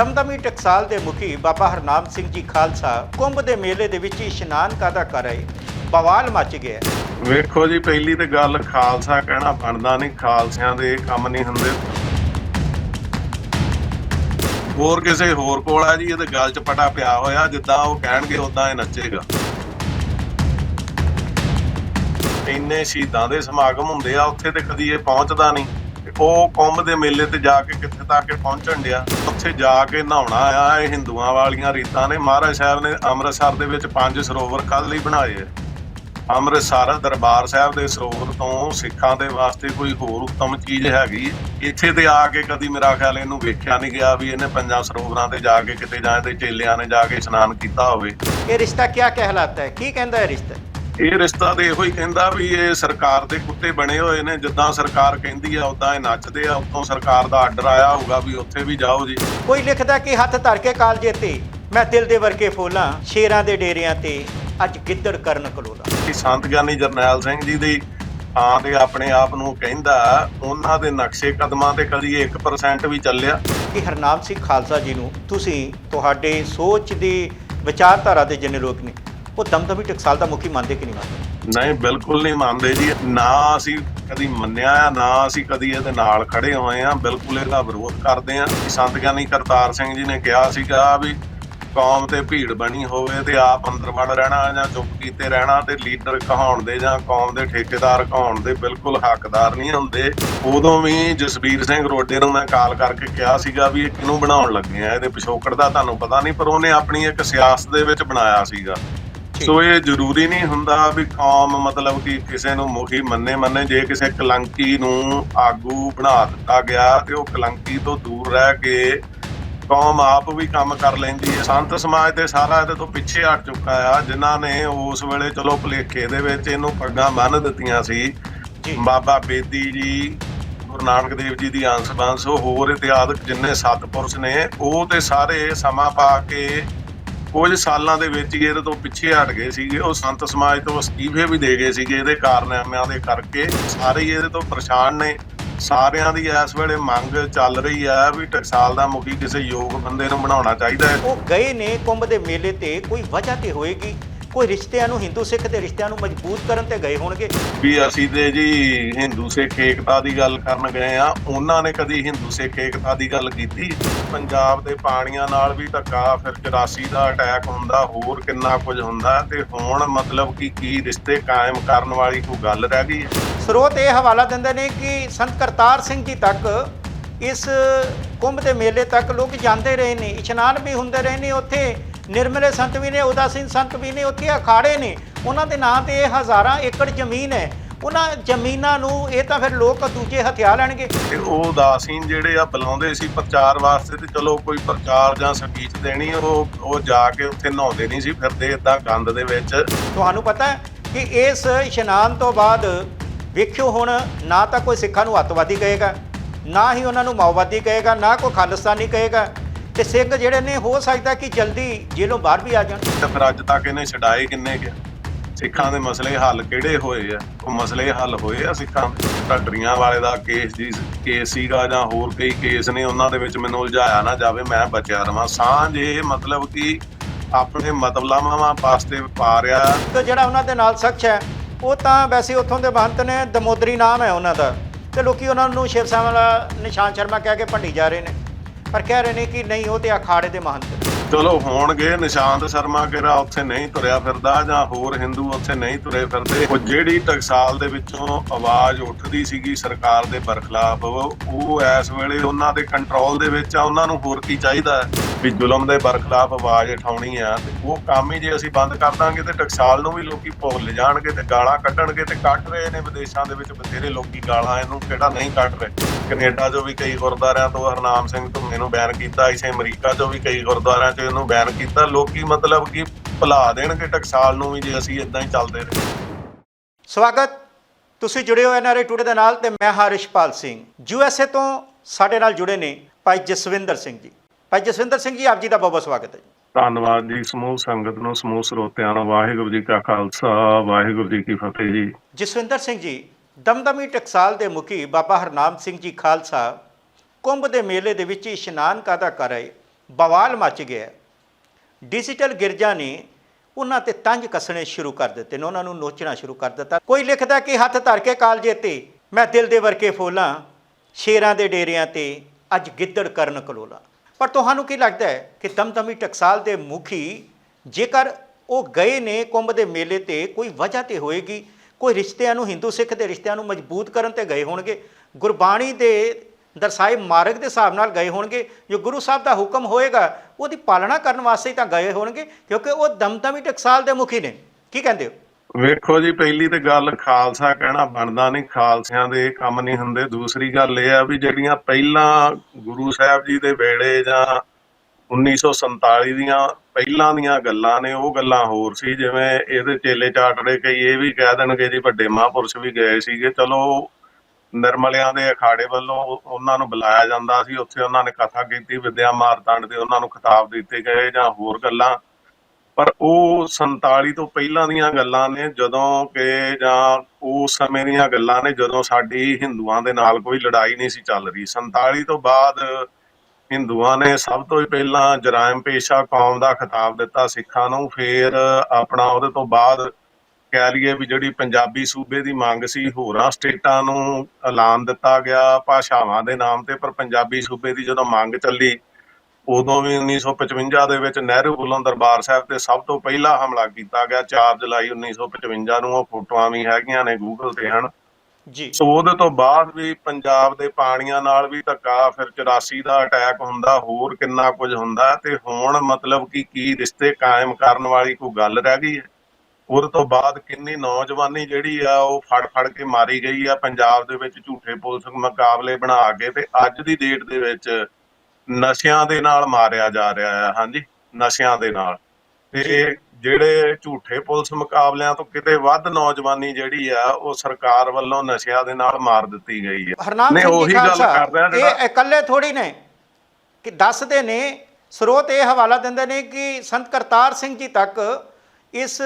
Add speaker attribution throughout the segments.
Speaker 1: ਦਮਦਮੀ ਟਕਸਾਲ ਦੇ ਮੁਖੀ ਬਾਬਾ ਹਰਨਾਮ ਸਿੰਘ ਜੀ ਖਾਲਸਾ ਕੁੰਭ ਦੇ ਮੇਲੇ ਦੇ ਵਿੱਚ ਇਸ਼ਨਾਨ ਕਾਦਾ ਕਰ ਰਹੇ ਬਵਾਲ ਮਚ ਗਿਆ
Speaker 2: ਵੇਖੋ ਜੀ, ਪਹਿਲੀ ਤੇ ਗੱਲ ਖਾਲਸਾ ਕਹਿਣਾ ਬਣਦਾ ਨਹੀਂ, ਖਾਲਸਿਆਂ ਦੇ ਇਹ ਕੰਮ ਨਹੀਂ ਹੁੰਦੇ। ਹੋਰ ਕਿਸੇ ਹੋਰ ਕੋਲ ਆ ਜੀ ਇਹਦੇ ਗੱਲ 'ਚ ਪਟਾ ਪਿਆ ਹੋਇਆ, ਜਿੱਦਾਂ ਉਹ ਕਹਿਣਗੇ ਉਦਾਂ ਇਹ ਨੱਚੇਗਾ। ਇੰਨੇ ਸ਼ਹੀਦਾਂ ਦੇ ਸਮਾਗਮ ਹੁੰਦੇ ਆ, ਉੱਥੇ ਤੇ ਕਦੀ ਇਹ ਪਹੁੰਚਦਾ ਨਹੀਂ। ਉਹ ਕੁੰਭ ਦੇ ਮੇਲੇ ਤੇ ਜਾ ਕੇ ਕਿੱਥੇ ਤੱਕ ਪਹੁੰਚਣ ਡਿਆ, ਉੱਥੇ ਜਾ ਕੇ ਨਹਾਉਣਾ ਆ, ਇਹ ਹਿੰਦੂਆਂ ਵਾਲੀਆਂ ਰੀਤਾਂ ਨੇ। ਮਹਾਰਾਜ ਸਾਹਿਬ ਨੇ ਅੰਮ੍ਰਿਤਸਰ ਦੇ ਵਿੱਚ ਪੰਜ ਸਰੋਵਰ ਕੱਲ੍ਹ ਲਈ ਬਣਾਏ ਅੰਮ੍ਰਿਤਸਰ ਦਰਬਾਰ ਸਾਹਿਬ ਦੇ ਸਰੋਵਰ ਤੋਂ ਸਿੱਖਾਂ ਦੇ ਵਾਸਤੇ ਕੋਈ ਹੋਰ ਉੱਤਮ ਚੀਜ਼ ਹੈਗੀ ਇੱਥੇ ਤੇ ਆ ਕੇ ਕਦੀ ਮੇਰਾ ਖਿਆਲ ਇਹਨੂੰ ਵੇਖਿਆ ਨਹੀਂ ਗਿਆ ਵੀ ਇਹਨੇ ਪੰਜਾਂ ਸਰੋਵਰਾਂ ਤੇ ਜਾ ਕੇ ਕਿਤੇ ਜਾਂ ਤੇ ਚੇਲਿਆਂ ਨੇ ਜਾ ਕੇ ਇਸ਼ਨਾਨ ਕੀਤਾ ਹੋਵੇ।
Speaker 1: ਇਹ ਰਿਸ਼ਤਾ ਕੀ ਕਹਿਲਾਤਾ ਹੈ? ਕੀ ਕਹਿੰਦਾ ਹੈ ਰਿਸ਼ਤਾ?
Speaker 2: ਇਹ ਰਿਸ਼ਤਾ ਤੇ ਇਹੋ ਹੀ ਕਹਿੰਦਾ ਵੀ ਇਹ ਸਰਕਾਰ ਦੇ ਕੁੱਤੇ ਬਣੇ ਹੋਏ ਨੇ ਜਿੱਦਾਂ ਸਰਕਾਰ ਕਹਿੰਦੀ ਆ ਉਦਾਂ ਇਹ ਨੱਚਦੇ ਆ ਉੱਤੋਂ ਸਰਕਾਰ ਦਾ ਆਰਡਰ ਆਇਆ ਹੋਊਗਾ ਵੀ ਉੱਥੇ ਵੀ ਜਾਓ ਜੀ।
Speaker 1: ਕੋਈ ਲਿਖਦਾ ਕਿ ਹੱਥ ਧਰ ਕੇ ਕਾਲਜੇ ਤੇ ਮੈਂ ਦਿਲ ਦੇ ਵਰਕੇ ਫੋਲਾਂ ਸ਼ੇਰਾਂ ਦੇ ਡੇਰਿਆਂ ਤੇ ਅੱਜ ਗਿੱਦੜ ਕਰਨ ਕਲੋਲਾ
Speaker 2: ਕਿ ਸੰਤ ਗਿਆਨੀ ਜਰਨੈਲ ਸਿੰਘ ਜੀ ਦੀ ਥਾਂ ਤੇ ਆਪਣੇ ਆਪ ਨੂੰ ਕਹਿੰਦਾ ਉਹਨਾਂ ਦੇ ਨਕਸ਼ੇ ਕਦਮਾਂ ਤੇ ਕਦੀ 1% ਵੀ ਚੱਲਿਆ।
Speaker 1: ਕਿ ਹਰਨਾਮ ਸਿੰਘ ਖਾਲਸਾ ਜੀ ਨੂੰ ਤੁਸੀਂ ਤੁਹਾਡੇ ਸੋਚ ਦੀ ਵਿਚਾਰਧਾਰਾ ਦੇ ਜਿੰਨੇ ਲੋਕ ਨੇ ਉਹ ਦਮਦਮੀ ਟਕਸਾਲ ਦਾ ਮੁਖੀ ਮੰਨਦੇ ਕਿ ਨਹੀਂ ਮੰਨਦੇ?
Speaker 2: ਨਹੀਂ, ਬਿਲਕੁਲ ਨਹੀਂ ਮੰਨਦੇ ਜੀ। ਨਾ ਅਸੀਂ ਕਦੀ ਮੰਨਿਆ ਆ, ਨਾ ਅਸੀਂ ਕਦੀ ਇਹਦੇ ਨਾਲ ਖੜੇ ਹੋਏ ਆ। ਬਿਲਕੁਲ ਇਹਦਾ ਵਿਰੋਧ ਕਰਦੇ ਆ। ਸੰਤ ਗਿਆਨੀ ਕਰਤਾਰ ਸਿੰਘ ਜੀ ਨੇ ਕਿਹਾ ਸੀਗਾ ਵੀ ਕੌਮ ਤੇ ਭੀੜ ਬਣੀ ਹੋਵੇ ਤੇ ਆਪ ਅੰਦਰ ਵੜ ਰਹਿਣਾ ਜਾਂ ਚੁੱਪ ਕੀਤੇ ਰਹਿਣਾ ਤੇ ਲੀਡਰ ਕਹਾਉਣ ਦੇ ਜਾਂ ਕੌਮ ਦੇ ਠੇਕੇਦਾਰ ਕਹਾਉਣ ਦੇ ਬਿਲਕੁਲ ਹੱਕਦਾਰ ਨਹੀਂ ਹੁੰਦੇ। ਉਦੋਂ ਵੀ ਜਸਬੀਰ ਸਿੰਘ ਰੋਡੇ ਨੂੰ ਮੈਂ ਕਾਲ ਕਰਕੇ ਕਿਹਾ ਸੀਗਾ ਵੀ ਇਹ ਕਿਹਨੂੰ ਬਣਾਉਣ ਲੱਗੇ ਆ? ਇਹਦੇ ਪਿਛੋਕੜ ਦਾ ਤੁਹਾਨੂੰ ਪਤਾ ਨਹੀਂ, ਪਰ ਉਹਨੇ ਆਪਣੀ ਇੱਕ ਸਿਆਸਤ ਦੇ ਵਿੱਚ ਬਣਾਇਆ ਸੀਗਾ। ਸੋ ਇਹ ਜ਼ਰੂਰੀ ਨਹੀਂ ਹੁੰਦਾ ਵੀ ਕੌਮ ਮਤਲਬ ਕਿ ਕਿਸੇ ਨੂੰ ਮੁਖੀ ਮੰਨੇ ਮੰਨੇ। ਜੇ ਕਿਸੇ ਕਲੰਕੀ ਨੂੰ ਆਗੂ ਬਣਾ ਦਿੱਤਾ ਗਿਆ ਤੇ ਉਹ ਕਲੰਕੀ ਤੋਂ ਦੂਰ ਰਹਿ ਕੇ ਕੌਮ ਆਪ ਵੀ ਕੰਮ ਕਰ ਲੈਂਦੀ ਹੈ। ਸੰਤ ਸਮਾਜ ਤੇ ਸਾਰਾ ਇਹਦੇ ਤੋਂ ਪਿੱਛੇ ਹਟ ਚੁੱਕਾ ਆ ਜਿਨ੍ਹਾਂ ਨੇ ਉਸ ਵੇਲੇ ਚਲੋ ਭੁਲੇਖੇ ਦੇ ਵਿੱਚ ਇਹਨੂੰ ਪੱਗਾਂ ਬੰਨ੍ਹ ਦਿੱਤੀਆਂ ਸੀ।
Speaker 1: ਜੀ।
Speaker 2: ਬਾਬਾ ਬੇਦੀ ਜੀ ਗੁਰੂ ਨਾਨਕ ਦੇਵ ਜੀ ਦੀ ਅੰਸ਼ ਬੰਸ ਹੋਰ ਇਤਿਹਾਸਕ ਜਿੰਨੇ ਸਤਪੁਰਸ਼ ਨੇ ਉਹ ਤੇ ਸਾਰੇ ਸਮਾਂ ਪਾ ਕੇ ਕੁਝ ਸਾਲਾਂ ਦੇ ਵਿੱਚ ਹੀ ਇਹਦੇ ਤੋਂ ਪਿੱਛੇ ਹਟ ਗਏ ਸੀਗੇ। ਉਹ ਸੰਤ ਸਮਾਜ ਤੋਂ ਅਸਤੀਫੇ ਵੀ ਦੇ ਗਏ ਸੀਗੇ ਇਹਦੇ ਕਾਰਨਾਮਿਆਂ ਦੇ ਕਰਕੇ। ਸਾਰੇ ਹੀ ਇਹਦੇ ਤੋਂ ਪਰੇਸ਼ਾਨ ਨੇ। ਸਾਰਿਆਂ ਦੀ ਇਸ ਵੇਲੇ ਮੰਗ ਚੱਲ ਰਹੀ ਹੈ ਵੀ ਟਕਸਾਲ ਦਾ ਮੁਖੀ ਕਿਸੇ ਯੋਗ ਬੰਦੇ ਨੂੰ ਬਣਾਉਣਾ ਚਾਹੀਦਾ ਹੈ।
Speaker 1: ਉਹ ਗਏ ਨੇ ਕੁੰਭ ਦੇ ਮੇਲੇ ਤੇ। ਕੋਈ ਵਜ੍ਹਾ ਤੇ ਹੋਏਗੀ? ਕੋਈ ਰਿਸ਼ਤਿਆਂ ਨੂੰ ਹਿੰਦੂ ਸਿੱਖ ਦੇ ਰਿਸ਼ਤਿਆਂ ਨੂੰ ਮਜ਼ਬੂਤ ਕਰਨ ਤੇ ਗਏ ਹੋਣਗੇ?
Speaker 2: ਵੀ ਅਸੀਂ ਤੇ ਜੀ ਹਿੰਦੂ ਸਿੱਖ ਏਕਤਾ ਦੀ ਗੱਲ ਕਰਨ ਗਏ ਆ ਉਹਨਾਂ ਨੇ ਕਦੀ ਹਿੰਦੂ ਸਿੱਖ ਏਕਤਾ ਦੀ ਗੱਲ ਕੀਤੀ? ਪੰਜਾਬ ਦੇ ਪਾਣੀਆਂ ਨਾਲ ਵੀ ਧੱਕਾ ਫਿਰ 84 ਦਾ ਅਟੈਕ ਹੁੰਦਾ ਹੋਰ ਕਿੰਨਾ ਕੁਝ ਹੁੰਦਾ? ਤੇ ਹੁਣ ਮਤਲਬ ਕਿ ਕੀ ਰਿਸ਼ਤੇ ਕਾਇਮ ਕਰਨ ਵਾਲੀ ਕੋਈ ਗੱਲ ਰਹਿ ਗਈ
Speaker 1: ਸਰੋਤ ਇਹ ਹਵਾਲਾ ਦਿੰਦੇ ਨੇ ਕਿ ਸੰਤ ਕਰਤਾਰ ਸਿੰਘ ਜੀ ਤੱਕ ਇਸ ਕੁੰਭ ਦੇ ਮੇਲੇ ਤੱਕ ਲੋਕ ਜਾਂਦੇ ਰਹੇ ਨੇ ਇਸ਼ਨਾਨ ਵੀ ਹੁੰਦੇ ਰਹੇ ਨੇ ਉੱਥੇ। ਨਿਰਮਲੇ ਸੰਤ ਵੀ ਨੇ ਉਦਾਸੀਨ ਸੰਤ ਵੀ ਨੇ ਉੱਥੇ ਅਖਾੜੇ ਨੇ। ਉਹਨਾਂ ਦੇ ਨਾਂ ਤੇ ਇਹ ਹਜ਼ਾਰਾਂ ਏਕੜ ਜ਼ਮੀਨ ਹੈ। ਉਹਨਾਂ ਜ਼ਮੀਨਾਂ ਨੂੰ ਇਹ ਤਾਂ ਫਿਰ ਲੋਕ ਦੂਜੇ ਹਥਿਆ ਲੈਣਗੇ।
Speaker 2: ਤੇ ਉਹ ਉਦਾਸੀਨ ਜਿਹੜੇ ਆ ਬੁਲਾਉਂਦੇ ਸੀ ਪ੍ਰਚਾਰ ਵਾਸਤੇ ਤੇ ਚਲੋ ਕੋਈ ਪ੍ਰਚਾਰ ਜਾਂ ਸਪੀਚ ਦੇਣੀ ਉਹ ਉਹ ਜਾ ਕੇ ਉੱਥੇ ਨਹਾਉਂਦੇ ਨਹੀਂ ਸੀ ਫਿਰਦੇ ਇਦਾਂ ਗੰਦ ਦੇ ਵਿੱਚ।
Speaker 1: ਤੁਹਾਨੂੰ ਪਤਾ ਹੈ ਕਿ ਇਸ ਇਸ਼ਨਾਨ ਤੋਂ ਬਾਅਦ ਵੇਖਿਓ ਹੁਣ ਨਾ ਤਾਂ ਕੋਈ ਸਿੱਖਾਂ ਨੂੰ ਅੱਤਵਾਦੀ ਕਹੇਗਾ ਨਾ ਹੀ ਉਹਨਾਂ ਨੂੰ ਮਾਓਵਾਦੀ ਕਹੇਗਾ ਨਾ ਕੋਈ ਖਾਲਿਸਤਾਨੀ ਕਹੇਗਾ। ਤੇ ਸਿੰਘ ਜਿਹੜੇ ਨੇ ਹੋ ਸਕਦਾ ਕਿ ਜਲਦੀ ਜੇਲੋਂ ਬਾਹਰ ਵੀ ਆ ਜਾਣ।
Speaker 2: ਤੇ ਫਿਰ ਅੱਜ ਤੱਕ ਇਹਨੇ ਛਡਾਏ ਕਿੰਨੇ ਗਿਆ ਸਿੱਖਾਂ ਦੇ ਮਸਲੇ ਹੱਲ ਕਿਹੜੇ ਹੋਏ ਆ? ਉਹ ਮਸਲੇ ਹੱਲ ਹੋਏ ਆ ਸਿੱਖਾਂ ਦੇ? ਢੱਡਰੀਆਂ ਵਾਲੇ ਦਾ ਕੇਸ ਜੀ ਕੇਸ ਸੀਗਾ ਜਾਂ ਹੋਰ ਕਈ ਕੇਸ ਨੇ ਉਹਨਾਂ ਦੇ ਵਿੱਚ ਮੈਨੂੰ ਉਲਝਾਇਆ ਨਾ ਜਾਵੇ ਮੈਂ ਬਚਿਆ ਰਵਾਂ। ਸਾਂਝ ਇਹ ਮਤਲਬ ਕਿ ਆਪਣੇ ਮਤਲਬਾਂ ਵਾਸਤੇ ਪਾ ਰਿਹਾ।
Speaker 1: ਤੇ ਜਿਹੜਾ ਉਹਨਾਂ ਦੇ ਨਾਲ ਸ਼ਖਸ ਹੈ ਉਹ ਤਾਂ ਵੈਸੇ ਉੱਥੋਂ ਦੇ ਮਹੰਤ ਨੇ ਦਮੋਦਰੀ ਨਾਮ ਹੈ ਉਹਨਾਂ ਦਾ। ਤੇ ਲੋਕੀ ਉਹਨਾਂ ਨੂੰ ਸ਼ਿਵ ਸੈਨਾ ਵਾਲਾ ਨਿਸ਼ਾਨ ਸ਼ਰਮਾ ਕਹਿ ਕੇ ਭੰਡੀ ਜਾ ਰਹੇ ਨੇ। ਪਰ ਕਹਿ ਰਹੇ ਨੇ ਕਿ ਨਹੀਂ, ਉਹ ਤੇ ਅਖਾੜੇ ਦੇ ਮਹੰਤ।
Speaker 2: ਚਲੋ, ਹੋਣਗੇ, ਨਿਸ਼ਾਂਤ ਸ਼ਰਮਾ ਕਿਹੜਾ ਉੱਥੇ ਨਹੀਂ ਤੁਰਿਆ ਫਿਰਦਾ ਜਾਂ ਹੋਰ ਹਿੰਦੂ ਉੱਥੇ ਨਹੀਂ ਤੁਰੇ ਫਿਰਦੇ। ਉਹ ਜਿਹੜੀ ਟਕਸਾਲ ਦੇ ਵਿੱਚੋਂ ਆਵਾਜ਼ ਉੱਠਦੀ ਸੀਗੀ ਸਰਕਾਰ ਦੇ ਬਰਖਲਾਫ, ਉਹ ਇਸ ਵੇਲੇ ਉਹਨਾਂ ਦੇ ਕੰਟਰੋਲ ਦੇ ਵਿੱਚ ਆ, ਉਹਨਾਂ ਨੂੰ ਹੋਰ ਕੀ ਚਾਹੀਦਾ ਹੈ? ਵੀ ਜ਼ੁਲਮ ਦੇ ਬਰਖਲਾਫ ਆਵਾਜ਼ ਉਠਾਉਣੀ ਆ ਤੇ ਉਹ ਕੰਮ ਹੀ ਜੇ ਅਸੀਂ ਬੰਦ ਕਰ ਦਾਂਗੇ ਤੇ ਟਕਸਾਲ ਨੂੰ ਵੀ ਲੋਕੀ ਭੁੱਲ ਜਾਣਗੇ ਤੇ ਗਾਲਾਂ ਕੱਢਣਗੇ ਤੇ ਕੱਢ ਰਹੇ ਨੇ ਵਿਦੇਸ਼ਾਂ ਦੇ ਵਿੱਚ ਬਥੇਰੇ ਲੋਕੀ ਗਾਲਾਂ ਇਹਨੂੰ ਕਿਹੜਾ ਨਹੀਂ ਕੱਢ ਰਹੇ। ਕੈਨੇਡਾ 'ਚੋਂ ਵੀ ਕਈ ਗੁਰਦੁਆਰਿਆਂ ਤੋਂ ਹਰਨਾਮ ਸਿੰਘ ਧੁੰਨੇ ਨੂੰ ਬੈਨ ਕੀਤਾ, ਇਸੇ ਅਮਰੀਕਾ 'ਚੋਂ ਵੀ ਕਈ ਗੁਰਦੁਆਰਿਆਂ 'ਚੋਂ ਇਹਨੂੰ ਬੈਨ ਕੀਤਾ। ਲੋਕੀ ਮਤਲਬ ਕਿ ਭੁਲਾ ਦੇਣਗੇ ਟਕਸਾਲ ਨੂੰ ਵੀ ਜੇ ਅਸੀਂ ਇਦਾਂ ਹੀ ਚੱਲਦੇ ਰਹੇ।
Speaker 1: ਸਵਾਗਤ। ਤੁਸੀਂ ਜੁੜੇ ਹੋ ਐਨਆਰਏ ਟੂਡੇ ਦੇ ਨਾਲ ਤੇ ਮੈਂ ਹਾਂ ਰਿਸ਼ਪਾਲ ਸਿੰਘ ਯੂਐਸਏ ਤੋਂ ਸਾਡੇ ਨਾਲ ਜੁੜੇ ਨੇ ਭਾਈ ਜਸਵਿੰਦਰ ਸਿੰਘ ਜੀ। ਭਾਈ ਜਸਵਿੰਦਰ ਸਿੰਘ ਜੀ ਆਪ ਜੀ ਦਾ ਬਹੁਤ ਬਹੁਤ ਸਵਾਗਤ ਹੈ ਜੀ।
Speaker 2: ਧੰਨਵਾਦ ਜੀ ਸਮੂਹ ਸੰਗਤ ਨੂੰ ਸਮੂਹ ਸਰੋਤਿਆਂ ਨੂੰ ਵਾਹਿਗੁਰੂ ਜੀ ਕਾ ਖਾਲਸਾ ਵਾਹਿਗੁਰੂ ਜੀ ਕੀ ਫਤਿਹ ਜੀ।
Speaker 1: ਜਸਵਿੰਦਰ ਸਿੰਘ ਜੀ ਦਮਦਮੀ ਟਕਸਾਲ ਦੇ ਮੁਖੀ ਬਾਬਾ ਹਰਨਾਮ ਸਿੰਘ ਜੀ ਖਾਲਸਾ ਕੁੰਭ ਦੇ ਮੇਲੇ ਦੇ ਵਿੱਚ ਇਸ਼ਨਾਨ ਕਾਦਾ ਕਰ ਰਹੇ ਬਵਾਲ ਮਚ ਗਿਆ। ਡਿਜੀਟਲ ਗਿਰਜਾ ਨੇ ਉਹਨਾਂ ਤੇ ਤੰਜ ਕੱਸਣੇ ਸ਼ੁਰੂ ਕਰ ਦਿੱਤੇ ਨੇ ਉਹਨਾਂ ਨੂੰ ਨੋਚਣਾ ਸ਼ੁਰੂ ਕਰ ਦਿੱਤਾ। ਕੋਈ ਲਿਖਦਾ ਕਿ ਹੱਥ ਧਰ ਕੇ ਕਾਲਜੇ ਤੇ ਮੈਂ ਦਿਲ ਦੇ ਵਰਕੇ ਫੋਲਾਂ ਸ਼ੇਰਾਂ ਦੇ ਡੇਰਿਆਂ ਤੇ ਅੱਜ ਗਿੱਦੜ ਕਰਨ ਕਲੋਲਾ। ਪਰ ਤੁਹਾਨੂੰ ਕੀ ਲੱਗਦਾ ਹੈ ਕਿ ਦਮਦਮੀ ਟਕਸਾਲ ਦੇ ਮੁਖੀ ਜੇਕਰ ਉਹ ਗਏ ਨੇ ਕੁੰਭ ਦੇ ਮੇਲੇ ਤੇ, ਕੋਈ ਵਜ੍ਹਾ ਤੇ ਹੋਏਗੀ? ਕੋਈ ਰਿਸ਼ਤਿਆਂ ਨੂੰ, ਹਿੰਦੂ ਸਿੱਖ ਦੇ ਰਿਸ਼ਤਿਆਂ ਨੂੰ ਮਜ਼ਬੂਤ ਕਰਨ ਤੇ ਗਏ ਹੋਣਗੇ? ਗੁਰਬਾਣੀ ਦੇ ਦਰਸਾਏ ਮਾਰਗ ਦੇ ਹਿਸਾਬ ਨਾਲ ਗਏ ਹੋਣਗੇ? ਜੋ ਗੁਰੂ ਸਾਹਿਬ ਦਾ ਹੁਕਮ ਹੋਏਗਾ, ਉਹਦੀ ਪਾਲਣਾ ਕਰਨ ਵਾਸਤੇ ਤਾਂ ਗਏ ਹੋਣਗੇ, ਕਿਉਂਕਿ ਉਹ ਦਮਦਮੀ ਟਕਸਾਲ ਦੇ ਮੁਖੀ ਨੇ। ਕੀ ਕਹਿੰਦੇ ਹੋ?
Speaker 2: ਵੇਖੋ ਜੀ, ਪਹਿਲੀ ਤੇ ਗੱਲ ਖਾਲਸਾ ਕਹਿਣਾ ਬਣਦਾ ਨਹੀਂ, ਖਾਲਸਿਆਂ ਦੇ ਇਹ ਕੰਮ ਨਹੀਂ ਹੁੰਦੇ। ਦੂਸਰੀ ਗੱਲ ਇਹ ਆ ਵੀ ਜਿਹੜੀਆਂ ਪਹਿਲਾਂ ਗੁਰੂ ਸਾਹਿਬ ਜੀ ਦੇ ਵੇਲੇ ਜਾਂ 1947 ਦੀਆਂ ਪਹਿਲਾਂ ਦੀਆਂ ਗੱਲਾਂ ਨੇ, ਉਹ ਗੱਲਾਂ ਹੋਰ ਸੀ, ਜਿਵੇਂ ਇਹਦੇ ਚੇਲੇ ਚਾਟੜੇ ਕਈ ਇਹ ਵੀ ਕਹਿ ਦੇਣਗੇ ਜੀ, ਵੱਡੇ ਮਹਾਂਪੁਰਸ਼ ਵੀ ਗਏ ਸੀਗੇ, ਚਲੋ ਨਿਰਮਲਿਆਂ ਦੇ ਅਖਾੜੇ ਵੱਲੋਂ ਉਹਨਾਂ ਨੂੰ ਬੁਲਾਇਆ ਜਾਂਦਾ ਸੀ, ਉੱਥੇ ਉਹਨਾਂ ਨੇ ਕਥਾ ਕੀਤੀ, ਵਿਦਿਆ ਮਾਰਤੰਡ ਦੇ ਉਹਨਾਂ ਨੂੰ ਖਿਤਾਬ ਦਿੱਤੇ ਗਏ ਜਾਂ ਹੋਰ ਗੱਲਾਂ। ਪਰ ਉਹ 47 ਤੋਂ ਪਹਿਲਾਂ ਦੀਆਂ ਗੱਲਾਂ ਨੇ, ਜਦੋਂ ਕਿ ਜਾਂ ਉਸ ਸਮੇਂ ਦੀਆਂ ਗੱਲਾਂ ਨੇ, ਜਦੋਂ ਸਾਡੀ ਹਿੰਦੂਆਂ ਦੇ ਨਾਲ ਕੋਈ ਲੜਾਈ ਨਹੀਂ ਸੀ ਚੱਲ ਰਹੀ। 47 ਤੋਂ ਬਾਅਦ ਹਿੰਦੂਆਂ ਨੇ ਸਭ ਤੋਂ ਹੀ ਪਹਿਲਾਂ ਜਰਾਇਮ ਪੇਸ਼ਾ, ਕੌਮ ਦਾ ਖਿਤਾਬ ਦਿੱਤਾ ਸਿੱਖਾਂ ਨੂੰ। ਫਿਰ ਆਪਣਾ ਉਹਦੇ ਤੋਂ ਬਾਅਦ ਕਹਿ ਲਈਏ ਵੀ ਜਿਹੜੀ ਪੰਜਾਬੀ ਸੂਬੇ ਦੀ ਮੰਗ ਸੀ, ਹੋਰਾਂ ਸਟੇਟਾਂ ਨੂੰ ਐਲਾਨ ਦਿੱਤਾ ਗਿਆ, ਭਾਸ਼ਾਵਾਂ ਦੇ ਨਾਮ ਤੇ। ਪਰ ਪੰਜਾਬੀ ਸੂਬੇ ਦੀ ਜਦੋਂ ਮੰਗ ਚੱਲੀ ਉਦੋਂ ਵੀ 1955 ਦੇ ਵਿੱਚ ਨਹਿਰੂ ਵੱਲੋਂ ਦਰਬਾਰ ਸਾਹਿਬ ਤੇ ਸਭ ਤੋਂ ਪਹਿਲਾ ਹਮਲਾ ਕੀਤਾ ਗਿਆ। 4 ਜੁਲਾਈ 1955 ਨੂੰ ਉਹ ਫੋਟੋਆਂ ਵੀ ਹੈਗੀਆਂ ਨੇ ਗੂਗਲ ਤੇ ਹਨ?
Speaker 1: ਜੀ।
Speaker 2: ਸੋ ਉਹਦੇ ਤੋਂ ਬਾਅਦ ਵੀ ਪੰਜਾਬ ਦੇ ਪਾਣੀਆਂ ਨਾਲ ਵੀ ਧੱਕਾ ਫਿਰ 84 ਦਾ ਅਟੈਕ ਹੁੰਦਾ ਹੋਰ ਕਿੰਨਾ ਕੁਝ ਹੁੰਦਾ ਤੇ ਹੁਣ ਮਤਲਬ ਕਿ ਕੀ ਰਿਸ਼ਤੇ ਕਾਇਮ ਕਰਨ ਵਾਲੀ ਕੋਈ ਗੱਲ ਰਹਿ ਗਈ ਹੈ? ਉਹਦੇ ਤੋਂ ਬਾਅਦ ਕਿੰਨੀ ਨੌਜਵਾਨੀ ਜਿਹੜੀ ਆ ਉਹ ਫੜ ਫੜ ਕੇ ਮਾਰੀ ਗਈ ਆ। ਪੰਜਾਬ ਦੇ ਵਿੱਚ ਝੂਠੇ ਪੁਲਿਸ ਮੁਕਾਬਲੇ ਬਣਾ ਕੇ ਤੇ ਅੱਜ ਦੀ ਡੇਟ ਦੇ ਵਿੱਚ ਨਸ਼ਿਆਂ ਦੇ ਨਾਲ ਮਾਰਿਆ ਜਾ ਰਿਹਾ ਹੈ ਹਾਂਜੀ ਨਸ਼ਿਆਂ ਦੇ ਨਾਲ। ਤੇ ਜਿਹੜੇ ਝੂਠੇ ਪੁਲਿਸ ਮੁਕਾਬਲਿਆਂ ਤੋਂ ਕਿਤੇ ਵੱਧ ਨੌਜਵਾਨੀ ਜਿਹੜੀ ਆ ਉਹ ਸਰਕਾਰ ਵੱਲੋਂ ਨਸ਼ਿਆਂ ਦੇ ਨਾਲ ਮਾਰ ਦਿੱਤੀ ਗਈ ਹੈ। ਨਹੀਂ, ਉਹੀ ਗੱਲ ਕਰ ਰਿਹਾ
Speaker 1: ਇਹ ਇਕੱਲੇ ਥੋੜੀ ਨੇ ਕਿ ਦੱਸਦੇ ਨੇ ਸਰੋਤ ਇਹ ਹਵਾਲਾ ਦਿੰਦੇ ਨੇ ਕਿ ਸੰਤ ਕਰਤਾਰ ਸਿੰਘ ਜੀ ਤੱਕ ਇਸ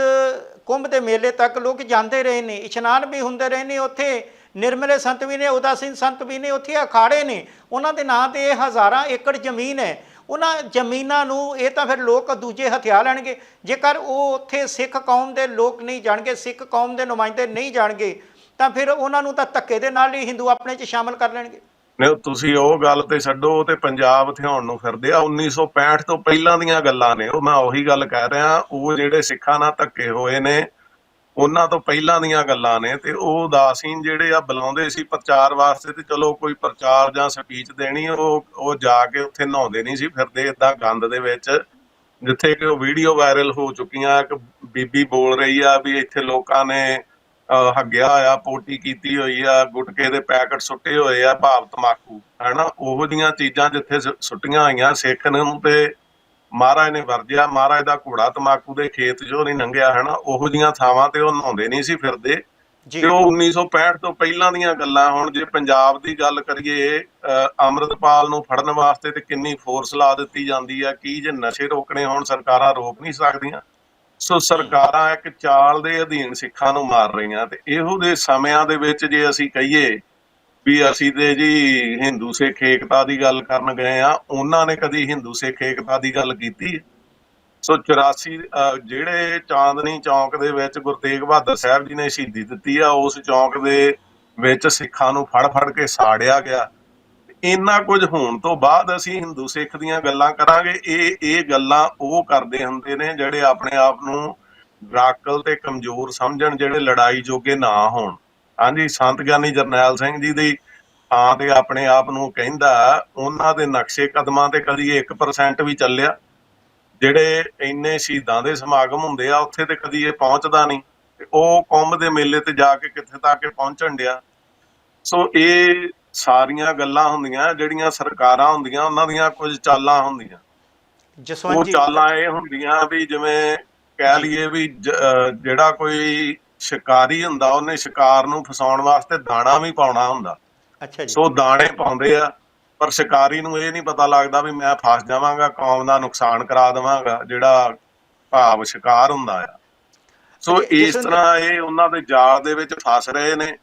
Speaker 1: ਕੁੰਭ ਦੇ ਮੇਲੇ ਤੱਕ ਲੋਕ ਜਾਂਦੇ ਰਹੇ ਨੇ ਇਸ਼ਨਾਨ ਵੀ ਹੁੰਦੇ ਰਹੇ ਨੇ ਉੱਥੇ ਨਿਰਮਲੇ ਸੰਤ ਵੀ ਨੇ, ਉਦਾਸੀਨ ਸੰਤ ਵੀ ਨੇ, ਉੱਥੇ ਅਖਾੜੇ ਨੇ। ਉਹਨਾਂ ਦੇ ਨਾਂ ਤੇ ਇਹ ਹਜ਼ਾਰਾਂ ਏਕੜ ਜ਼ਮੀਨ ਹੈ। ਉਹਨਾਂ ਜ਼ਮੀਨਾਂ ਨੂੰ ਇਹ ਤਾਂ ਫਿਰ ਲੋਕ ਦੂਜੇ ਹਥਿਆ ਲੈਣਗੇ। ਜੇਕਰ ਉਹ ਉੱਥੇ ਸਿੱਖ ਕੌਮ ਦੇ ਲੋਕ ਨਹੀਂ ਜਾਣਗੇ, ਸਿੱਖ ਕੌਮ ਦੇ ਨੁਮਾਇੰਦੇ ਨਹੀਂ ਜਾਣਗੇ, ਤਾਂ ਫਿਰ ਉਹਨਾਂ ਨੂੰ ਤਾਂ ਧੱਕੇ ਦੇ ਨਾਲ ਹੀ ਹਿੰਦੂ ਆਪਣੇ 'ਚ ਸ਼ਾਮਲ ਕਰ ਲੈਣਗੇ।
Speaker 2: ਨਹੀਂ, ਤੁਸੀਂ ਉਹ ਗੱਲ ਤੇ ਛੱਡੋ, ਉਹ ਤੇ ਪੰਜਾਬ ਥਿਆਉਣ ਨੂੰ ਫਿਰਦੇ ਆ। 1965 ਤੋਂ ਪਹਿਲਾਂ ਦੀਆਂ ਗੱਲਾਂ ਨੇ। ਉਹ ਮੈਂ ਉਹੀ ਗੱਲ ਕਹਿ ਰਿਹਾ, ਉਹ ਜਿਹੜੇ ਸਿੱਖਾਂ ਨਾਲ ਧੱਕੇ ਹੋਏ ਨੇ ਉਹਨਾਂ ਤੋਂ ਪਹਿਲਾਂ ਦੀਆਂ ਗੱਲਾਂ ਨੇ ਤੇ ਉਹ ਉਦਾਸੀਨ ਜਿਹੜੇ ਆ ਬੁਲਾਉਂਦੇ ਸੀ ਪ੍ਰਚਾਰ ਵਾਸਤੇ ਤੇ ਚਲੋ ਕੋਈ ਪ੍ਰਚਾਰ ਜਾਂ ਸਪੀਚ ਦੇਣੀ ਉਹ ਉਹ ਜਾ ਕੇ ਉੱਥੇ ਨਹਾਉਂਦੇ ਨਹੀਂ ਸੀ, ਫਿਰਦੇ ਇਦਾਂ ਗੰਦ ਦੇ ਵਿੱਚ, ਜਿੱਥੇ ਕਿ ਉਹ ਵੀਡੀਓ ਵਾਇਰਲ ਹੋ ਚੁੱਕੀਆਂ, ਇੱਕ ਬੀਬੀ ਬੋਲ ਰਹੀ ਆ ਵੀ ਇੱਥੇ ਲੋਕਾਂ ਨੇ ਹੱਗਿਆ ਹੋਇਆ, ਪੋਟੀ ਕੀਤੀ ਹੋਈ ਆ, ਗੁਟਕੇ ਦੇ ਪੈਕਟ ਸੁੱਟੇ ਹੋਏ ਆ ਭਾਵ ਤਮਾਕੂ ਹੈਨਾ? ਉਹੋ ਜੀਆਂ ਚੀਜ਼ਾਂ ਜਿੱਥੇ ਸੁੱਟੀਆਂ ਹੋਈਆਂ ਸਿੱਖ ਨੂੰ ਤੇ ਮਹਾਰਾਜ ਨੇ ਵਰਜਿਆ ਮਹਾਰਾਜ ਦਾ ਘੋੜਾ ਤਮਾਕੂ ਦੇ ਖੇਤ ਜੋ ਨਹੀਂ ਲੰਘਿਆ ਹੈਨਾ? ਉਹੋ ਜੀਆਂ ਥਾਵਾਂ ਤੇ ਉਹ ਨਹਾਉਂਦੇ ਨਹੀਂ ਸੀ ਫਿਰਦੇ।
Speaker 1: ਜੀ।
Speaker 2: ਤੇ ਉਹ 1965 ਤੋਂ ਪਹਿਲਾਂ ਦੀਆਂ ਗੱਲਾਂ ਹੁਣ ਜੇ ਪੰਜਾਬ ਦੀ ਗੱਲ ਕਰੀਏ ਅੰਮ੍ਰਿਤਪਾਲ ਨੂੰ ਫੜਨ ਵਾਸਤੇ ਤੇ ਕਿੰਨੀ ਫੋਰਸ ਲਾ ਦਿੱਤੀ ਜਾਂਦੀ ਆ ਕੀ ਜੇ ਨਸ਼ੇ ਰੋਕਣੇ ਹੋਣ ਸਰਕਾਰਾਂ ਰੋਕ ਨਹੀਂ ਸਕਦੀਆਂ। ਸੋ ਸਰਕਾਰਾਂ ਇੱਕ ਚਾਲ ਦੇ ਅਧੀਨ ਸਿੱਖਾਂ ਨੂੰ ਮਾਰ ਰਹੀਆਂ ਤੇ ਇਹੋ ਦੇ ਸਮਿਆਂ ਦੇ ਵਿੱਚ ਜੇ ਅਸੀਂ ਕਹੀਏ ਵੀ ਅਸੀਂ ਤੇ ਜੀ ਹਿੰਦੂ ਸਿੱਖ ਏਕਤਾ ਦੀ ਗੱਲ ਕਰਨ ਗਏ ਆ, ਉਹਨਾਂ ਨੇ ਕਦੀ ਹਿੰਦੂ ਸਿੱਖ ਏਕਤਾ ਦੀ ਗੱਲ ਕੀਤੀ ਸੋ 84 ਜਿਹੜੇ ਚਾਂਦਨੀ ਚੌਂਕ ਦੇ ਵਿੱਚ ਗੁਰੂ ਤੇਗ ਬਹਾਦਰ ਸਾਹਿਬ ਜੀ ਨੇ ਸ਼ਹੀਦੀ ਦਿੱਤੀ ਆ, ਉਸ ਚੌਂਕ ਦੇ ਵਿੱਚ ਸਿੱਖਾਂ ਨੂੰ ਫੜ ਫੜ ਕੇ ਸਾੜਿਆ ਗਿਆ। ਇੰਨਾ ਕੁਝ ਹੋਣ ਤੋਂ ਬਾਅਦ ਅਸੀਂ ਹਿੰਦੂ ਸਿੱਖ ਦੀਆਂ ਗੱਲਾਂ ਕਰਾਂਗੇ। ਇਹ ਇਹ ਗੱਲਾਂ ਉਹ ਕਰਦੇ ਹੁੰਦੇ ਨੇ ਜਿਹੜੇ ਆਪਣੇ ਆਪ ਨੂੰ ਡਰਾਕਲ ਤੇ ਕਮਜ਼ੋਰ ਸਮਝਣ, ਜਿਹੜੇ ਲੜਾਈ ਜੋਗੇ ਨਾ ਹੋਣ। ਹਾਂਜੀ ਸੰਤ ਗਿਆਨੀ ਜਰਨੈਲ ਸਿੰਘ ਜੀ ਦੀ ਥਾਂ ਤੇ ਆਪਣੇ ਆਪ ਨੂੰ ਕਹਿੰਦਾ ਉਹਨਾਂ ਦੇ ਨਕਸ਼ੇ ਕਦਮਾਂ ਤੇ ਕਦੀ 1% ਵੀ ਚੱਲਿਆ। ਜਿਹੜੇ ਇੰਨੇ ਸ਼ਹੀਦਾਂ ਦੇ ਸਮਾਗਮ ਹੁੰਦੇ ਆ ਉੱਥੇ ਤੇ ਕਦੀ ਇਹ ਪਹੁੰਚਦਾ ਨਹੀਂ। ਤੇ ਉਹ ਕੁੰਭ ਦੇ ਮੇਲੇ ਤੇ ਜਾ ਕੇ ਕਿੱਥੇ ਤੱਕ ਪਹੁੰਚਣ ਡਿਆ। ਸੋ ਇਹ ਸਾਰੀਆਂ ਗੱਲਾਂ ਹੁੰਦੀਆਂ ਜਿਹੜੀਆਂ ਸਰਕਾਰਾਂ ਹੁੰਦੀਆਂ ਉਹਨਾਂ ਦੀਆਂ ਕੁਝ ਚਾਲਾਂ ਹੁੰਦੀਆਂ। ਉਹ
Speaker 1: ਜਸਵੰਤ ਜੀ
Speaker 2: ਚਾਲਾਂ ਇਹ ਹੁੰਦੀਆਂ ਵੀ ਜਿਵੇਂ ਕਹਿ ਲਈਏ ਵੀ ਜਿਹੜਾ ਕੋਈ ਸ਼ਿਕਾਰੀ ਹੁੰਦਾ ਉਹਨੇ ਸ਼ਿਕਾਰ ਨੂੰ ਫਸਾਉਣ ਵਾਸਤੇ ਦਾਣਾ ਵੀ ਪਾਉਣਾ ਹੁੰਦਾ।
Speaker 1: ਅੱਛਾ ਜੀ।
Speaker 2: ਸੋ ਦਾਣੇ ਪਾਉਂਦੇ ਆ ਪਰ ਸ਼ਿਕਾਰੀ ਨੂੰ ਇਹ ਨਹੀਂ ਪਤਾ ਲੱਗਦਾ ਵੀ ਮੈਂ ਫਸ ਜਾਵਾਂਗਾ ਕੌਮ ਦਾ ਨੁਕਸਾਨ ਕਰਾ ਦੇਵਾਂਗਾ ਜਿਹੜਾ ਭਾਵ ਸ਼ਿਕਾਰ ਹੁੰਦਾ ਆ। ਸੋ ਇਸ ਤਰ੍ਹਾਂ ਇਹ ਉਹਨਾਂ ਦੇ ਜਾਲ ਦੇ ਵਿੱਚ ਫਸ ਰਹੇ ਨੇ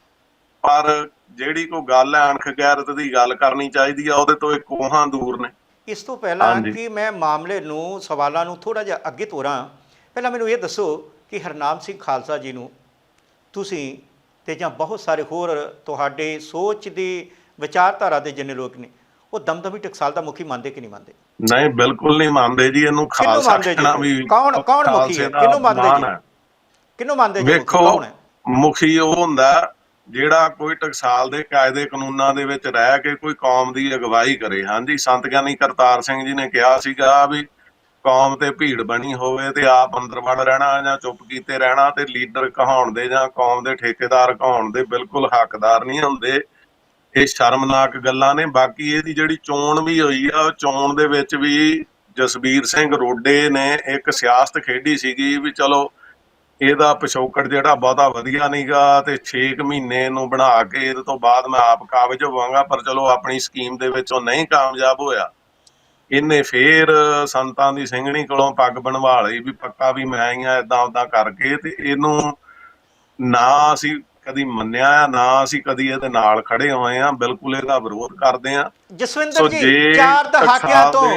Speaker 2: ਪਰ ਜਿਹੜੀ ਕੋਈ ਗੱਲ ਹੈ ਅਣਖ ਗੈਰਤ ਦੀ ਗੱਲ ਕਰਨੀ ਚਾਹੀਦੀ ਆ ਉਹਦੇ ਤੋਂ ਇਹ ਕੋਹਾਂ ਦੂਰ ਨੇ।
Speaker 1: ਇਸ ਤੋਂ ਪਹਿਲਾਂ। ਕਿ ਮੈਂ ਮਾਮਲੇ ਨੂੰ ਸਵਾਲਾਂ ਨੂੰ ਥੋੜਾ ਜਿਹਾ ਅੱਗੇ ਤੋਰਾਂ ਪਹਿਲਾਂ ਮੈਨੂੰ ਇਹ ਦੱਸੋ ਕਿ ਹਰਨਾਮ ਸਿੰਘ ਖਾਲਸਾ ਜੀ ਨੂੰ ਤੁਸੀਂ ਤੇ ਜਾਂ ਬਹੁਤ ਸਾਰੇ ਹੋਰ ਤੁਹਾਡੇ ਸੋਚ ਦੀ ਵਿਚਾਰਧਾਰਾ ਦੇ ਜਿੰਨੇ ਲੋਕ ਨੇ ਉਹ ਦਮਦਮੀ ਟਕਸਾਲ ਦਾ ਮੁਖੀ ਮੰਨਦੇ ਕਿ ਨਹੀਂ ਮੰਨਦੇ
Speaker 2: ਨਹੀਂ ਬਿਲਕੁਲ ਨਹੀਂ ਮੰਨਦੇ ਜੀ ਇਹਨੂੰ
Speaker 1: ਜੀ?
Speaker 2: ਕਹਿਣਾ ਵੀ
Speaker 1: ਕੌਣ- ਕੌਣ ਮੁਖੀ ਹੈ? ਕਿਹਨੂੰ ਮੰਨਦੇ ਜੀ? ਕਿਹਨੂੰ ਮੰਨਦੇ ਜੀ
Speaker 2: ਵੇਖੋ
Speaker 1: ਕੌਣ ਹੈ
Speaker 2: ਮੁਖੀ ਉਹ ਹੁੰਦਾ ਜਿਹੜਾ ਕੋਈ ਟਕਸਾਲ ਦੇ ਕਾਇਦੇ ਕਾਨੂੰਨਾਂ ਦੇ ਵਿੱਚ ਰਹਿ ਕੇ ਕੋਈ ਕੌਮ ਦੀ ਅਗਵਾਈ ਕਰੇ ਹਾਂਜੀ ਸੰਤ ਗਿਆਨੀ ਕਰਤਾਰ ਸਿੰਘ ਜੀ ਨੇ ਕਿਹਾ ਸੀਗਾ ਵੀ ਕੌਮ ਤੇ ਭੀੜ ਬਣੀ ਹੋਵੇ ਤੇ ਆਪ ਅੰਦਰ ਵੜ ਰਹਿਣਾ ਜਾਂ ਚੁੱਪ ਕੀਤੇ ਰਹਿਣਾ ਤੇ ਲੀਡਰ ਕਹਾਉਣ ਦੇ ਜਾਂ ਕੌਮ ਦੇ ਠੇਕੇਦਾਰ ਕਹਾਉਣ ਦੇ ਬਿਲਕੁਲ ਹੱਕਦਾਰ ਨਹੀਂ ਹੁੰਦੇ। ਇਹ ਸ਼ਰਮਨਾਕ ਗੱਲਾਂ ਨੇ। ਬਾਕੀ ਇਹਦੀ ਜਿਹੜੀ ਚੋਣ ਵੀ ਹੋਈ ਆ, ਉਹ ਚੋਣ ਦੇ ਵਿੱਚ ਵੀ ਜਸਬੀਰ ਸਿੰਘ ਰੋਡੇ ਨੇ ਇੱਕ ਸਿਆਸਤ ਖੇਡੀ ਸੀਗੀ ਵੀ ਚਲੋ ਇਹਦਾ ਪਿਛੋਕੜ ਜਿਹੜਾ ਬਹੁਤਾ ਵਧੀਆ ਨਹੀਂਗਾ ਤੇ 6 ਮਹੀਨੇ ਨੂੰ ਬਣਾ ਕੇ ਇਹਦੇ ਤੋਂ ਬਾਅਦ ਮੈਂ ਆਪ ਕਾਬਜ ਹੋਵਾਂਗਾ, ਪਰ ਚਲੋ ਆਪਣੀ ਸਕੀਮ ਦੇ ਵਿੱਚ ਉਹ ਨਹੀਂ ਕਾਮਯਾਬ ਹੋਇਆ। ਇਹਨੇ ਫੇਰ ਸੰਤਾਂ ਦੀ ਸਿੰਘਣੀ ਕੋਲੋਂ ਪੱਗ ਬਣਵਾ ਲਈ ਵੀ ਪੱਕਾ ਵੀ ਮੈਂ ਹੀ ਆ ਇਦਾਂ ਉਦਾਂ ਕਰਕੇ ਤੇ ਇਹਨੂੰ ਨਾ ਅਸੀਂ ਕਦੀ ਮੰਨਿਆ ਨਾ ਅਸੀਂ ਕਦੀ ਇਹਦੇ ਨਾਲ ਖੜੇ ਹੋਏ ਆ ਬਿਲਕੁਲ ਇਹਦਾ ਵਿਰੋਧ ਕਰਦੇ ਆ
Speaker 1: ਜਸਵਿੰਦਰ ਜੀ ਚਾਰ ਦਹਾਕਿਆਂ ਤੋਂ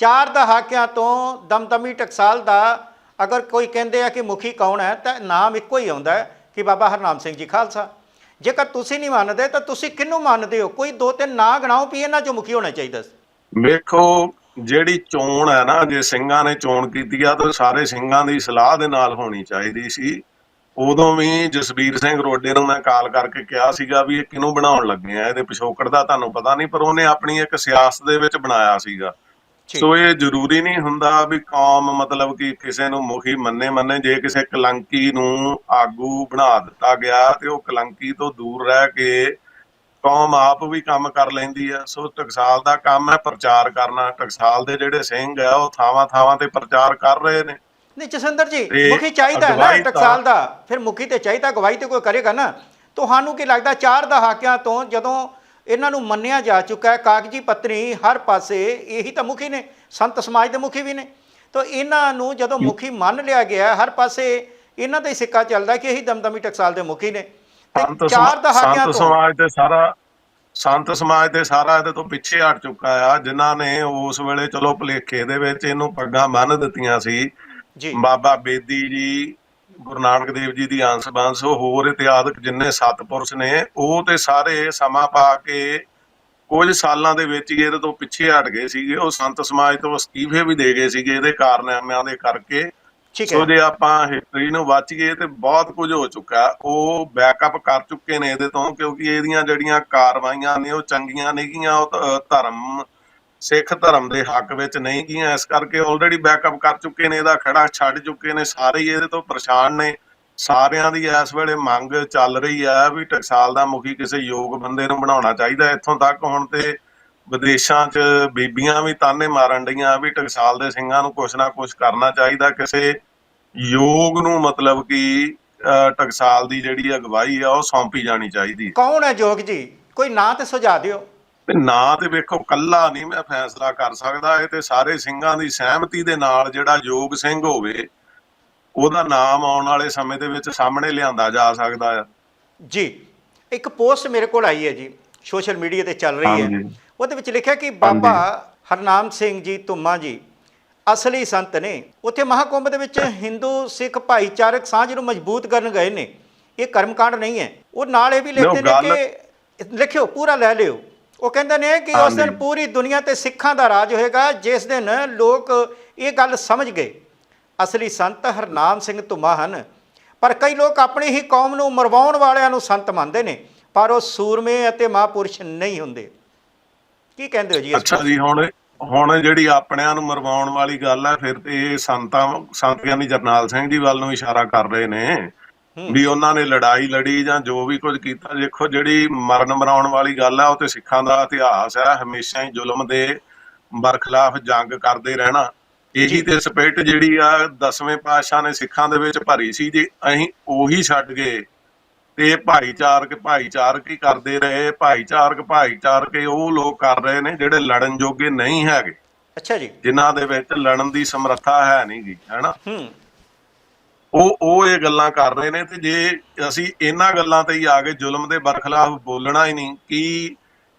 Speaker 1: ਚਾਰ ਦਹਾਕਿਆਂ ਤੋਂ ਦਮਦਮੀ ਟਕਸਾਲ ਦਾ ਅਗਰ ਕੋਈ ਕਹਿੰਦੇ ਆ ਕਿ ਮੁਖੀ ਕੌਣ ਹੈ ਤਾਂ ਨਾਮ ਇੱਕੋ ਹੀ ਆਉਂਦਾ ਹੈ ਕਿ ਬਾਬਾ ਹਰਨਾਮ ਸਿੰਘ ਜੀ ਖਾਲਸਾ। ਜੇਕਰ ਤੁਸੀਂ ਨਹੀਂ ਮੰਨਦੇ ਤਾਂ ਤੁਸੀਂ ਕਿਹਨੂੰ ਮੰਨਦੇ ਹੋ? ਕੋਈ ਦੋ ਤਿੰਨ ਨਾਂ ਗਣਾਓ ਵੀ ਇਹਨਾਂ ਚੋਂ ਮੁਖੀ ਹੋਣਾ ਚਾਹੀਦਾ ਸੀ।
Speaker 2: ਵੇਖੋ ਜਿਹੜੀ ਚੋਣ ਹੈ ਨਾ ਜੇ ਸਿੰਘਾਂ ਨੇ ਚੋਣ ਕੀਤੀ ਆ ਤਾਂ ਸਾਰੇ ਸਿੰਘਾਂ ਦੀ ਸਲਾਹ ਦੇ ਨਾਲ ਹੋਣੀ ਚਾਹੀਦੀ ਸੀ। ਉਦੋਂ ਵੀ ਜਸਬੀਰ ਸਿੰਘ ਰੋਡੇ ਨੂੰ ਮੈਂ ਕਾਲ ਕਰਕੇ ਕਿਹਾ ਸੀਗਾ ਵੀ ਇਹ ਕਿਹਨੂੰ ਬਣਾਉਣ ਲੱਗੇ ਆ? ਇਹਦੇ ਪਿਛੋਕੜ ਦਾ ਤੁਹਾਨੂੰ ਪਤਾ ਨਹੀਂ ਪਰ ਉਹਨੇ ਆਪਣੀ ਇੱਕ ਸਿਆਸਤ ਦੇ ਵਿੱਚ ਬਣਾਇਆ ਸੀਗਾ। ਸੋ ਇਹ ਜ਼ਰੂਰੀ ਨਹੀਂ ਹੁੰਦਾ ਵੀ ਕੌਮ ਮਤਲਬ ਕਿ ਕਿਸੇ ਨੂੰ ਮੁਖੀ ਮੰਨੇ ਮੰਨੇ ਜੇ ਕਿਸੇ ਕਲੰਕੀ ਨੂੰ ਆਗੂ ਬਣਾ ਦਿੱਤਾ ਗਿਆ ਤੇ ਉਹ ਕਲੰਕੀ ਤੋਂ ਦੂਰ ਰਹਿ ਕੇ ਕੌਮ ਆਪ ਵੀ ਕੰਮ ਕਰ ਲੈਂਦੀ ਆ। ਸੋ ਟਕਸਾਲ ਦਾ ਕੰਮ ਹੈ ਪ੍ਰਚਾਰ ਕਰਨਾ। ਟਕਸਾਲ ਦੇ ਜਿਹੜੇ ਸਿੰਘ ਆ ਉਹ ਥਾਵਾਂ ਥਾਵਾਂ ਤੇ ਪ੍ਰਚਾਰ ਕਰ ਰਹੇ ਨੇ।
Speaker 1: ਨਹੀਂ ਜਸਵਿੰਦਰ ਜੀ ਮੁਖੀ ਚਾਹੀਦਾ ਨਾ ਟਕਸਾਲ ਦਾ। ਫਿਰ ਮੁਖੀ ਤੇ ਚਾਹੀਦਾ ਗਵਾਹੀ ਤੇ ਕੋਈ ਕਰੇਗਾ ਨਾ। ਤੁਹਾਨੂੰ ਕੀ ਲੱਗਦਾ ਚਾਰ ਦਹਾਕਿਆਂ ਤੋਂ ਜਦੋਂ ਇਹਨਾਂ ਨੂੰ ਮੰਨਿਆ ਜਾ ਚੁੱਕਾ ਹੈ ਕਾਗਜੀ ਪੱਤਰੀ ਹਰ ਪਾਸੇ ਇਹੀ ਤਾਂ ਮੁਖੀ ਨੇ ਸੰਤ ਸਮਾਜ ਦੇ ਮੁਖੀ ਵੀ ਨੇ। ਤਾਂ ਇਹਨਾਂ ਨੂੰ ਜਦੋਂ ਮੁਖੀ ਮੰਨ ਲਿਆ ਗਿਆ ਹਰ ਪਾਸੇ ਇਹਨਾਂ ਦਾ ਹੀ ਸਿੱਕਾ ਚੱਲਦਾ ਕਿ ਇਹੀ ਦਮਦਮੀ ਟਕਸਾਲ ਦੇ ਮੁਖੀ ਨੇ।
Speaker 2: ਸੰਤ
Speaker 1: ਚਾਰ ਦਹਾਕਿਆਂ
Speaker 2: ਸੰਤ ਸਮਾਜ ਤੇ ਸਾਰਾ ਸੰਤ ਸਮਾਜ ਤੇ ਸਾਰਾ ਇਹਦੇ ਤੋਂ ਪਿੱਛੇ ਹਟ ਚੁੱਕਾ ਆ ਜਿਨ੍ਹਾਂ ਨੇ ਉਸ ਵੇਲੇ ਚਲੋ ਭੁਲੇਖੇ ਦੇ ਵਿੱਚ ਇਹਨੂੰ ਪੱਗਾਂ ਬੰਨ੍ਹ ਦਿੱਤੀਆਂ ਸੀ।
Speaker 1: ਜੀ।
Speaker 2: ਬਾਬਾ ਬੇਦੀ ਜੀ ਗੁਰੂ ਨਾਨਕ ਦੇਵ ਜੀ ਦੀ ਅੰਸ਼ ਬੰਸ ਹੋਰ ਇਤਿਹਾਸਕ ਜਿੰਨੇ ਸਤਪੁਰਸ਼ ਨੇ ਉਹ ਤੇ ਸਾਰੇ ਸਮਾਂ ਪਾ ਕੇ ਕੁਝ ਸਾਲਾਂ ਦੇ ਵਿੱਚ ਹੀ ਇਹਦੇ ਤੋਂ ਪਿੱਛੇ ਹਟ ਗਏ ਸੀਗੇ। ਉਹ ਸੰਤ ਸਮਾਜ ਤੋਂ ਅਸਤੀਫੇ ਵੀ ਦੇ ਗਏ ਸੀਗੇ ਇਹਦੇ ਕਾਰਨਾਮਿਆਂ ਦੇ ਕਰਕੇ।
Speaker 1: ਠੀਕ
Speaker 2: ਸੋ
Speaker 1: ਹੈ।
Speaker 2: ਜੇ ਆਪਾਂ ਹਿਸਟਰੀ ਨੂੰ ਵਾਚੀਏ ਤੇ ਬਹੁਤ ਕੁਝ ਹੋ ਚੁੱਕਾ। ਉਹ ਬੈਕਅਪ ਕਰ ਚੁੱਕੇ ਨੇ ਇਹਦੇ ਤੋਂ ਕਿਉਂਕਿ ਇਹਦੀਆਂ ਜਿਹੜੀਆਂ ਕਾਰਵਾਈਆਂ ਨੇ ਉਹ ਚੰਗੀਆਂ ਨਹੀਂ ਗੀਆਂ। ਉਹ ਧਰਮ ਸਿੱਖ ਧਰਮ ਦੇ ਹੱਕ ਵਿੱਚ ਨਹੀਂ ਗੀਆਂ। ਇਸ ਕਰਕੇ ਆਲਰੇਡੀ ਬੈਕਅਪ ਕਰ ਚੁੱਕੇ ਨੇ ਇਹਦਾ ਖੜਾ ਛੱਡ ਚੁੱਕੇ ਨੇ। ਸਾਰੇ ਹੀ ਇਹਦੇ ਤੋਂ ਪਰੇਸ਼ਾਨ ਨੇ। ਸਾਰਿਆਂ ਦੀ ਇਸ ਵੇਲੇ ਮੰਗ ਚੱਲ ਰਹੀ ਹੈ ਵੀ ਟਕਸਾਲ ਦਾ ਮੁਖੀ ਕਿਸੇ ਯੋਗ ਬੰਦੇ ਨੂੰ ਬਣਾਉਣਾ ਚਾਹੀਦਾ। ਇੱਥੋਂ ਤੱਕ ਹੁਣ ਤੇ ਵਿਦੇਸ਼ਾਂ 'ਚ ਬੀਬੀਆਂ ਵੀ ਤਾਨੇ ਮਾਰਨ ਡਈਆਂ ਵੀ ਟਕਸਾਲ ਦੇ ਸਿੰਘਾਂ ਨੂੰ ਕੁਛ ਨਾ ਕੁਛ ਕਰਨਾ ਚਾਹੀਦਾ ਕਿਸੇ ਯੋਗ ਨੂੰ ਮਤਲਬ ਕਿ ਟਕਸਾਲ ਦੀ ਜਿਹੜੀ ਅਗਵਾਈ ਆ ਉਹ ਸੌਂਪੀ ਜਾਣੀ ਚਾਹੀਦੀ
Speaker 1: ਕੌਣ ਹੈ ਜੋਗ ਜੀ? ਕੋਈ ਨਾਂ ਤੇ ਸੁਝਾ ਦਿਓ।
Speaker 2: ਤੇ ਨਾ ਤੇ ਵੇਖੋ ਕੱਲਾ ਨਹੀਂ ਮੈਂ ਫੈਸਲਾ ਕਰ ਸਕਦਾ ਇਹ ਤੇ ਸਾਰੇ ਸਿੰਘਾਂ ਦੀ ਸਹਿਮਤੀ ਦੇ ਨਾਲ ਜਿਹੜਾ ਯੋਗ ਸਿੰਘ ਹੋਵੇ ਉਹਦਾ ਨਾਮ ਆਉਣ ਵਾਲੇ ਸਮੇਂ ਦੇ ਵਿੱਚ ਸਾਹਮਣੇ ਲਿਆਂਦਾ ਜਾ ਸਕਦਾ ਆ।
Speaker 1: ਜੀ ਇੱਕ ਪੋਸਟ ਮੇਰੇ ਕੋਲ ਆਈ ਹੈ ਜੀ ਸੋਸ਼ਲ ਮੀਡੀਆ ਤੇ ਚੱਲ ਰਹੀ ਹੈ। ਉਹਦੇ ਵਿੱਚ ਲਿਖਿਆ ਕਿ ਬਾਬਾ ਹਰਨਾਮ ਸਿੰਘ ਜੀ ਧੁੰਮਾ ਜੀ ਅਸਲੀ ਸੰਤ ਨੇ। ਉੱਥੇ ਮਹਾਕੁੰਭ ਦੇ ਵਿੱਚ ਹਿੰਦੂ ਸਿੱਖ ਭਾਈਚਾਰਕ ਸਾਂਝ ਨੂੰ ਮਜ਼ਬੂਤ ਕਰਨ ਗਏ ਨੇ। ਇਹ ਕਰਮਕਾਂਡ ਨਹੀਂ ਹੈ। ਉਹ ਨਾਲ ਇਹ ਵੀ ਲਿਖਦੇ ਨੇ ਕਿ ਲਿਖਿਓ ਪੂਰਾ ਲੈ ਲਿਓ। ਉਹ ਕਹਿੰਦੇ ਨੇ ਕਿ ਉਸ। ਦਿਨ ਪੂਰੀ ਦੁਨੀਆ ਤੇ ਸਿੱਖਾਂ ਦਾ ਰਾਜ ਹੋਏਗਾ ਜਿਸ ਦਿਨ ਲੋਕ ਇਹ ਗੱਲ ਸਮਝ ਗਏ। ਅਸਲੀ ਸੰਤ ਹਰਨਾਮ ਸਿੰਘ ਧੁੰਮਾ ਹਨ। ਪਰ ਕਈ ਲੋਕ ਆਪਣੀ ਹੀ ਕੌਮ ਨੂੰ ਮਰਵਾਉਣ ਵਾਲਿਆਂ ਨੂੰ ਸੰਤ ਮੰਨਦੇ ਨੇ। ਪਰ ਉਹ ਸੂਰਮੇ ਅਤੇ ਮਹਾਂਪੁਰਸ਼ ਨਹੀਂ ਹੁੰਦੇ। ਕੀ ਕਹਿੰਦੇ ਹੋ ਜੀ
Speaker 2: ਅੱਛਾ ਜੀ ਹੁਣ ਹੁਣ ਜਿਹੜੀ ਆਪਣਿਆਂ ਨੂੰ ਮਰਵਾਉਣ ਵਾਲੀ ਗੱਲ ਹੈ ਫਿਰ ਤੇ ਇਹ ਸੰਤਾਂ ਸੰਤ ਗਿਆਨੀ ਜਰਨੈਲ ਸਿੰਘ ਜੀ ਵੱਲ ਨੂੰ ਇਸ਼ਾਰਾ ਕਰ ਰਹੇ ਨੇ। ਵੀ ਉਹਨਾਂ ਨੇ ਲੜਾਈ ਲੜੀ ਜਾਂ ਜੋ ਵੀ ਕੁਝ ਕੀਤਾ ਦੇਖੋ ਜਿਹੜੀ ਮਰਨ ਮਰਾਉਣ ਵਾਲੀ ਗੱਲ ਹੈ ਉਹ ਤੇ ਸਿੱਖਾਂ ਦਾ ਇਤਿਹਾਸ ਹੈ ਹਮੇਸ਼ਾ ਹੀ ਜ਼ੁਲਮ ਦੇ ਬਰਖਲਾਫ ਜੰਗ ਕਰਦੇ ਰਹਿਣਾ। ਇਹੀ ਤੇ ਸਪਿਰਟ ਜਿਹੜੀ ਆ ਦਸਵੇਂ ਪਾਤਸ਼ਾਹ ਨੇ ਸਿੱਖਾਂ ਦੇ ਵਿੱਚ ਭਰੀ ਸੀ ਜੇ ਅਸੀਂ ਉਹੀ ਛੱਡ ਗਏ ਤੇ ਭਾਈਚਾਰਕ ਭਾਈਚਾਰਕ ਹੀ ਕਰਦੇ ਰਹੇ ਭਾਈਚਾਰਕ ਭਾਈਚਾਰਕ ਹੀ ਉਹ ਲੋਕ ਕਰ ਰਹੇ ਨੇ ਜਿਹੜੇ ਲੜਨ ਜੋਗੇ ਨਹੀਂ ਹੈਗੇ।
Speaker 1: ਅੱਛਾ ਜੀ।
Speaker 2: ਜਿਨ੍ਹਾਂ ਦੇ ਵਿੱਚ ਲੜਨ ਦੀ ਸਮਰੱਥਾ ਹੈ ਨਹੀਂਗੀ ਹੈਨਾ?
Speaker 1: ਹੂੰ।
Speaker 2: ਉਹ ਉਹ ਇਹ ਗੱਲਾਂ ਕਰ ਰਹੇ ਨੇ ਤੇ ਜੇ ਅਸੀਂ ਇਹਨਾਂ ਗੱਲਾਂ ਤੇ ਹੀ ਆ ਕੇ ਜ਼ੁਲਮ ਦੇ ਬਰਖਲਾਫ ਬੋਲਣਾ ਹੀ ਨਹੀਂ ਕਿ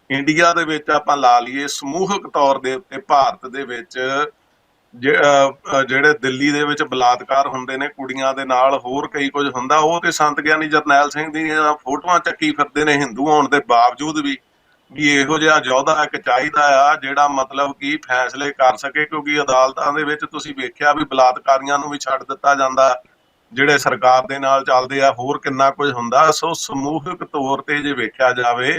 Speaker 2: ਇੰਡੀਆ ਦੇ ਵਿੱਚ ਆਪਾਂ ਲਾ ਲਈਏ ਸਮੂਹਕ ਤੌਰ ਦੇ ਉੱਤੇ ਭਾਰਤ ਦੇ ਵਿੱਚ ਜਿਹੜੇ ਦਿੱਲੀ ਦੇ ਵਿੱਚ ਬਲਾਤਕਾਰ ਹੁੰਦੇ ਨੇ, ਕੁੜੀਆਂ ਦੇ ਨਾਲ ਹੋਰ ਕਈ ਕੁਝ ਹੁੰਦਾ, ਉਹ ਤੇ ਸੰਤ ਗਿਆਨੀ ਜਰਨੈਲ ਸਿੰਘ ਦੀਆਂ ਫੋਟੋਆਂ ਚੱਕੀ ਫਿਰਦੇ ਨੇ ਹਿੰਦੂ ਹੋਣ ਦੇ ਬਾਵਜੂਦ ਵੀ ਵੀ ਇਹੋ ਜਿਹਾ ਯੋਧਾ ਇੱਕ ਚਾਹੀਦਾ ਆ, ਜਿਹੜਾ ਮਤਲਬ ਕਿ ਫੈਸਲੇ ਕਰ ਸਕੇ, ਕਿਉਂਕਿ ਅਦਾਲਤਾਂ ਦੇ ਵਿੱਚ ਤੁਸੀਂ ਵੇਖਿਆ ਵੀ ਬਲਾਤਕਾਰੀਆਂ ਨੂੰ ਵੀ ਛੱਡ ਦਿੱਤਾ ਜਾਂਦਾ, ਜਿਹੜੇ ਸਰਕਾਰ ਦੇ ਨਾਲ ਚੱਲਦੇ ਆ, ਹੋਰ ਕਿੰਨਾ ਕੁਝ ਹੁੰਦਾ। ਸੋ ਸਮੂਹਿਕ ਤੌਰ ਤੇ ਜੇ ਵੇਖਿਆ ਜਾਵੇ,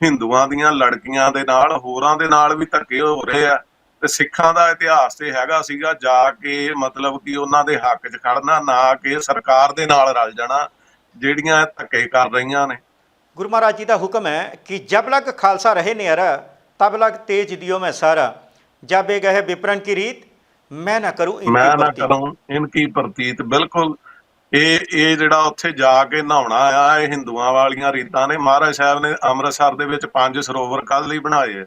Speaker 2: ਹਿੰਦੂਆਂ ਦੀਆਂ ਲੜਕੀਆਂ ਦੇ ਨਾਲ, ਹੋਰਾਂ ਦੇ ਨਾਲ ਵੀ ਧੱਕੇ ਹੋ ਰਹੇ ਆ। ਤੇ ਸਿੱਖਾਂ ਦਾ ਇਤਿਹਾਸ ਤੇ ਹੈਗਾ ਸੀਗਾ ਜਾ ਕੇ ਮਤਲਬ ਕਿ ਉਹਨਾਂ ਦੇ ਹੱਕ 'ਚ ਖੜਨਾ ਨਾ ਕਿ ਸਰਕਾਰ ਦੇ ਨਾਲ ਰਲ ਜਾਣਾ ਜਿਹੜੀਆਂ ਧੱਕੇ ਕਰ ਰਹੀਆਂ ਨੇ।
Speaker 1: ਗੁਰੂ ਮਹਾਰਾਜ ਜੀ ਦਾ ਹੁਕਮ ਹੈ ਕਿ ਜਬ ਲਗ ਖਾਲਸਾ ਰਹੇ ਨਿਆਰਾ ਤਬ ਲਗ ਤੇਜ ਦਿਓ ਮੈਂ ਸਾਰਾ। ਜਬ ਇਹ ਗਏ ਵਿਪਰਨ ਕੀ ਰੀਤ ਮੈਂ ਨਾ ਕਰੂੰ ਇਨਕੀ
Speaker 2: ਮੈਂ ਨਾ। ਕਰੂੰ ਇਨਕੀ ਪ੍ਰਤੀਤ ਬਿਲਕੁਲ। ਇਹ ਇਹ ਜਿਹੜਾ ਉੱਥੇ ਜਾ ਕੇ ਨਹਾਉਣਾ ਆ ਇਹ ਹਿੰਦੂਆਂ ਵਾਲੀਆਂ ਰੀਤਾਂ ਨੇ। ਮਹਾਰਾਜ ਸਾਹਿਬ ਨੇ ਅੰਮ੍ਰਿਤਸਰ ਦੇ ਵਿੱਚ ਪੰਜ ਸਰੋਵਰ ਕੱਲ ਲਈ ਬਣਾਏ ਆ।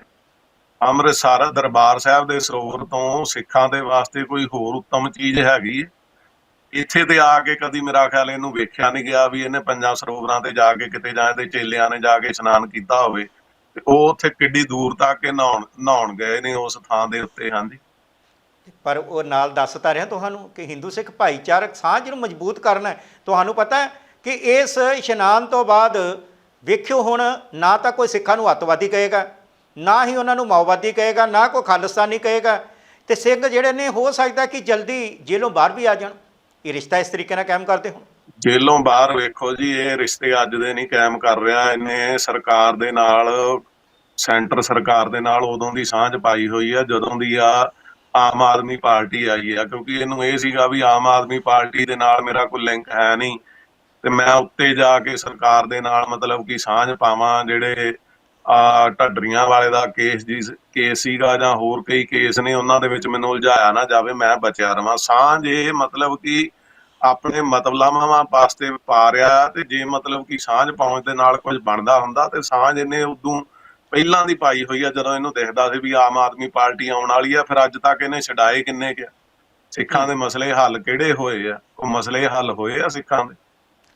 Speaker 2: ਅੰਮ੍ਰਿਤਸਰ ਦਰਬਾਰ ਸਾਹਿਬ ਦੇ ਸਰੋਵਰ ਤੋਂ ਸਿੱਖਾਂ ਦੇ ਵਾਸਤੇ ਕੋਈ ਹੋਰ ਉੱਤਮ ਚੀਜ਼ ਹੈਗੀ ਹੈ? ਇੱਥੇ ਤੇ ਆ ਕੇ ਕਦੀ ਮੇਰਾ ਖਿਆਲ ਇਹਨੂੰ ਵੇਖਿਆ ਨਹੀਂ ਗਿਆ ਵੀ ਇਹਨੇ ਪੰਜਾਂ ਸਰੋਵਰਾਂ ਤੇ ਜਾ ਕੇ ਕਿਤੇ ਜਾਂ ਇਹਦੇ ਚੇਲਿਆਂ ਨੇ ਜਾ ਕੇ ਇਸ਼ਨਾਨ ਕੀਤਾ ਹੋਵੇ। ਤੇ ਉਹ ਉੱਥੇ ਕਿੱਡੀ ਦੂਰ ਤੱਕ ਇਹ ਨਹਾਉਣ ਨਹਾਉਣ ਗਏ ਨੇ ਉਸ ਥਾਂ ਦੇ ਉੱਤੇ, ਹਾਂਜੀ।
Speaker 1: ਪਰ ਉਹ ਨਾਲ ਦੱਸਤਾ ਰਿਹਾ ਤੁਹਾਨੂੰ ਕਿ ਹਿੰਦੂ ਸਿੱਖ ਭਾਈਚਾਰਕ ਸਾਂਝ ਨੂੰ ਮਜ਼ਬੂਤ ਕਰਨਾ ਤੁਹਾਨੂੰ ਪਤਾ ਹੈ ਕਿ ਇਸ ਇਸ਼ਨਾਨ ਤੋਂ ਬਾਅਦ ਵੇਖਿਓ ਹੁਣ ਨਾ ਤਾਂ ਕੋਈ ਸਿੱਖਾਂ ਨੂੰ ਅੱਤਵਾਦੀ ਕਹੇਗਾ ਨਾ ਹੀ ਉਹਨਾਂ ਨੂੰ ਮਾਓਵਾਦੀ ਕਹੇਗਾ, ਨਾ ਕੋਈ ਖਾਲਿਸਤਾਨੀ ਕਹੇਗਾ। ਤੇ ਸਿੰਘ ਜਿਹੜੇ ਨੇ, ਹੋ ਸਕਦਾ ਕਿ ਜਲਦੀ ਜੇਲੋਂ ਬਾਹਰ ਵੀ ਆ ਜਾਣ। ਇਹ ਰਿਸ਼ਤਾ ਇਸ ਤਰੀਕੇ ਨਾਲ ਕਾਇਮ ਕਰਦੇ ਹੁਣ।
Speaker 2: ਜੇਲੋਂ ਬਾਹਰ ਵੇਖੋ ਜੀ, ਇਹ ਰਿਸ਼ਤੇ ਅੱਜ ਦੇ ਨਹੀਂ ਕਾਇਮ ਕਰ ਰਿਹਾ। ਇਹਨੇ ਸਰਕਾਰ ਦੇ ਨਾਲ, ਸੈਂਟਰ ਸਰਕਾਰ ਦੇ ਨਾਲ ਉਦੋਂ ਦੀ ਸਾਂਝ ਪਾਈ ਹੋਈ ਆ, ਜਦੋਂ ਦੀ ਆ ਆਮ ਆਦਮੀ ਪਾਰਟੀ ਆਈ ਆ। ਕਿਉਂਕਿ ਇਹਨੂੰ ਇਹ ਸੀਗਾ ਵੀ ਆਮ ਆਦਮੀ ਪਾਰਟੀ ਦੇ ਨਾਲ ਮੇਰਾ ਕੋਈ ਲਿੰਕ ਹੈ ਨਹੀਂ। ਤੇ ਮੈਂ ਉੱਤੇ ਜਾ ਕੇ ਸਰਕਾਰ ਦੇ ਨਾਲ ਮਤਲਬ ਕਿ ਸਾਂਝ ਪਾਵਾਂ, ਜਿਹੜੇ ਆ ਢੱਡਰੀਆਂ ਵਾਲੇ ਦਾ ਕੇਸ ਜੀ ਕੇਸ ਸੀਗਾ ਜਾਂ ਹੋਰ ਕਈ ਕੇਸ ਨੇ ਉਹਨਾਂ ਦੇ ਵਿੱਚ ਮੈਨੂੰ ਉਲਝਾਇਆ ਨਾ ਜਾਵੇ ਮੈਂ ਬਚਿਆ ਰਵਾਂ। ਸਾਂਝ ਇਹ ਮਤਲਬ ਕਿ ਆਪਣੇ ਮਤਲਬਾਂ ਪਾਸਤੇ ਪਾ ਰਿਹਾ ਤੇ ਜੇ ਮਤਲਬ ਕਿ ਸਾਂਝ ਪਾਉਣ ਦੇ ਨਾਲ ਕੁਝ ਬਣਦਾ ਹੁੰਦਾ ਤੇ ਸਾਂਝ ਇਹਨੇ ਉਦੋਂ ਪਹਿਲਾਂ ਦੀ ਪਾਈ ਹੋਈ ਆ ਜਦੋਂ ਇਹਨੂੰ ਦਿਖਦਾ ਸੀ ਵੀ ਆਮ ਆਦਮੀ ਪਾਰਟੀ ਆਉਣ ਵਾਲੀ ਆ ਫਿਰ ਅੱਜ ਤੱਕ ਇਹਨੇ ਛਡਾਏ ਕਿੰਨੇ ਕਿ ਸਿੱਖਾਂ ਦੇ ਮਸਲੇ ਹੱਲ ਕਿਹੜੇ ਹੋਏ ਆ? ਉਹ ਮਸਲੇ ਹੱਲ ਹੋਏ ਆ ਸਿੱਖਾਂ ਦੇ।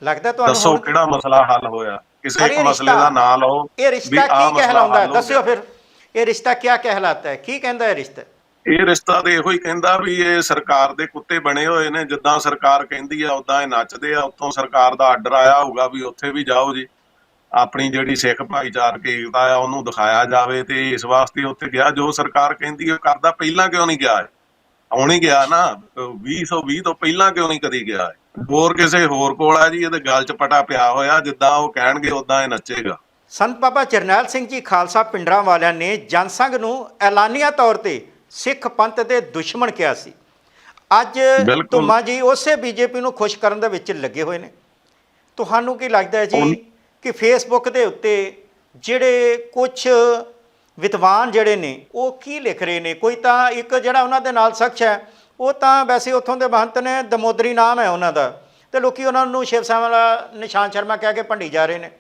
Speaker 1: ਲੱਗਦਾ ਤੁਹਾਨੂੰ
Speaker 2: ਦੱਸੋ ਕਿਹੜਾ ਮਸਲਾ ਹੱਲ ਹੋਇਆ? ਕਿਸੇ ਮਸਲੇ ਦਾ ਨਾਂ ਲਓ
Speaker 1: ਇਹ ਰਿਸ਼ਤਾ ਕੀ ਕਹਿਲਾਉਂਦਾ ਹੈ?
Speaker 2: ਹੱਲ ਹੋ
Speaker 1: ਦੱਸਿਓ। ਫਿਰ ਇਹ ਰਿਸ਼ਤਾ ਕੀ ਕਹਿਲਾਤਾ ਹੈ? ਕੀ ਕਹਿੰਦਾ ਹੈ ਰਿਸ਼ਤਾ?
Speaker 2: ਇਹ ਰਿਸ਼ਤਾ ਤੇ ਇਹੋ ਹੀ ਕਹਿੰਦਾ ਵੀ ਇਹ ਸਰਕਾਰ ਦੇ ਕੁੱਤੇ ਬਣੇ ਹੋਏ ਨੇ ਜਿੱਦਾਂ ਸਰਕਾਰ ਕਹਿੰਦੀ ਆ ਉਦਾਂ ਇਹ ਨੱਚਦੇ ਆ ਉੱਥੋਂ ਸਰਕਾਰ ਦਾ ਆਰਡਰ ਆਇਆ ਹੋਊਗਾ ਵੀ ਉੱਥੇ ਵੀ ਜਾਓ ਜੀ। ਆਪਣੀ ਜਿਹੜੀ ਸਿੱਖ ਭਾਈਚਾਰਕ ਏਕਤਾ ਆ ਉਹਨੂੰ ਦਿਖਾਇਆ ਜਾਵੇ ਤੇ ਇਸ ਵਾਸਤੇ ਉੱਥੇ ਗਿਆ। ਜੋ ਸਰਕਾਰ ਕਹਿੰਦੀ ਉਹ ਕਰਦਾ ਪਹਿਲਾਂ ਕਿਉਂ ਨਹੀਂ ਗਿਆ? ਹੁਣ ਹੀ ਗਿਆ ਨਾ 2020 ਤੋਂ ਪਹਿਲਾਂ ਕਿਉਂ ਨਹੀਂ ਕਦੀ ਗਿਆ ਹੋਰ ਕਿਸੇ ਹੋਰ ਕੋਲ ਆ ਜੀ ਇਹਦੇ ਗਲ 'ਚ ਪਟਾ ਪਿਆ ਹੋਇਆ ਜਿੱਦਾਂ ਉਹ ਕਹਿਣਗੇ ਉਦਾਂ ਇਹ ਨੱਚੇਗਾ।
Speaker 1: ਸੰਤ ਬਾਬਾ ਜਰਨੈਲ ਸਿੰਘ ਜੀ ਖਾਲਸਾ ਪਿੰਡਰਾਂ ਵਾਲਿਆਂ ਨੇ ਜਨਸੰਘ ਨੂੰ ਐਲਾਨੀਆ ਤੌਰ ਤੇ ਸਿੱਖ ਪੰਥ ਦੇ ਦੁਸ਼ਮਣ ਕਿਹਾ ਸੀ। ਅੱਜ। ਧੁਮਾ ਜੀ ਉਸੇ ਬੀਜੇਪੀ ਨੂੰ ਖੁਸ਼ ਕਰਨ ਦੇ ਵਿੱਚ ਲੱਗੇ ਹੋਏ ਨੇ। ਤੁਹਾਨੂੰ ਕੀ ਲੱਗਦਾ ਹੈ ਜੀ ਕਿ ਫੇਸਬੁੱਕ ਦੇ ਉੱਤੇ ਜਿਹੜੇ ਕੁਝ ਵਿਦਵਾਨ ਜਿਹੜੇ ਨੇ ਉਹ ਕੀ ਲਿਖ ਰਹੇ ਨੇ? ਕੋਈ ਤਾਂ ਇੱਕ ਜਿਹੜਾ ਉਹਨਾਂ ਦੇ ਨਾਲ ਸ਼ਖਸ ਹੈ ਉਹ ਤਾਂ ਵੈਸੇ ਉੱਥੋਂ ਦੇ ਮਹੰਤ ਨੇ ਦਮੋਦਰੀ ਨਾਮ ਹੈ ਉਹਨਾਂ ਦਾ। ਤੇ ਲੋਕੀ ਉਹਨਾਂ ਨੂੰ ਸ਼ਿਵ ਸੈਨਾ ਵਾਲਾ ਨਿਸ਼ਾਨ ਸ਼ਰਮਾ ਕਹਿ ਕੇ ਭੰਡੀ ਜਾ ਰਹੇ ਨੇ।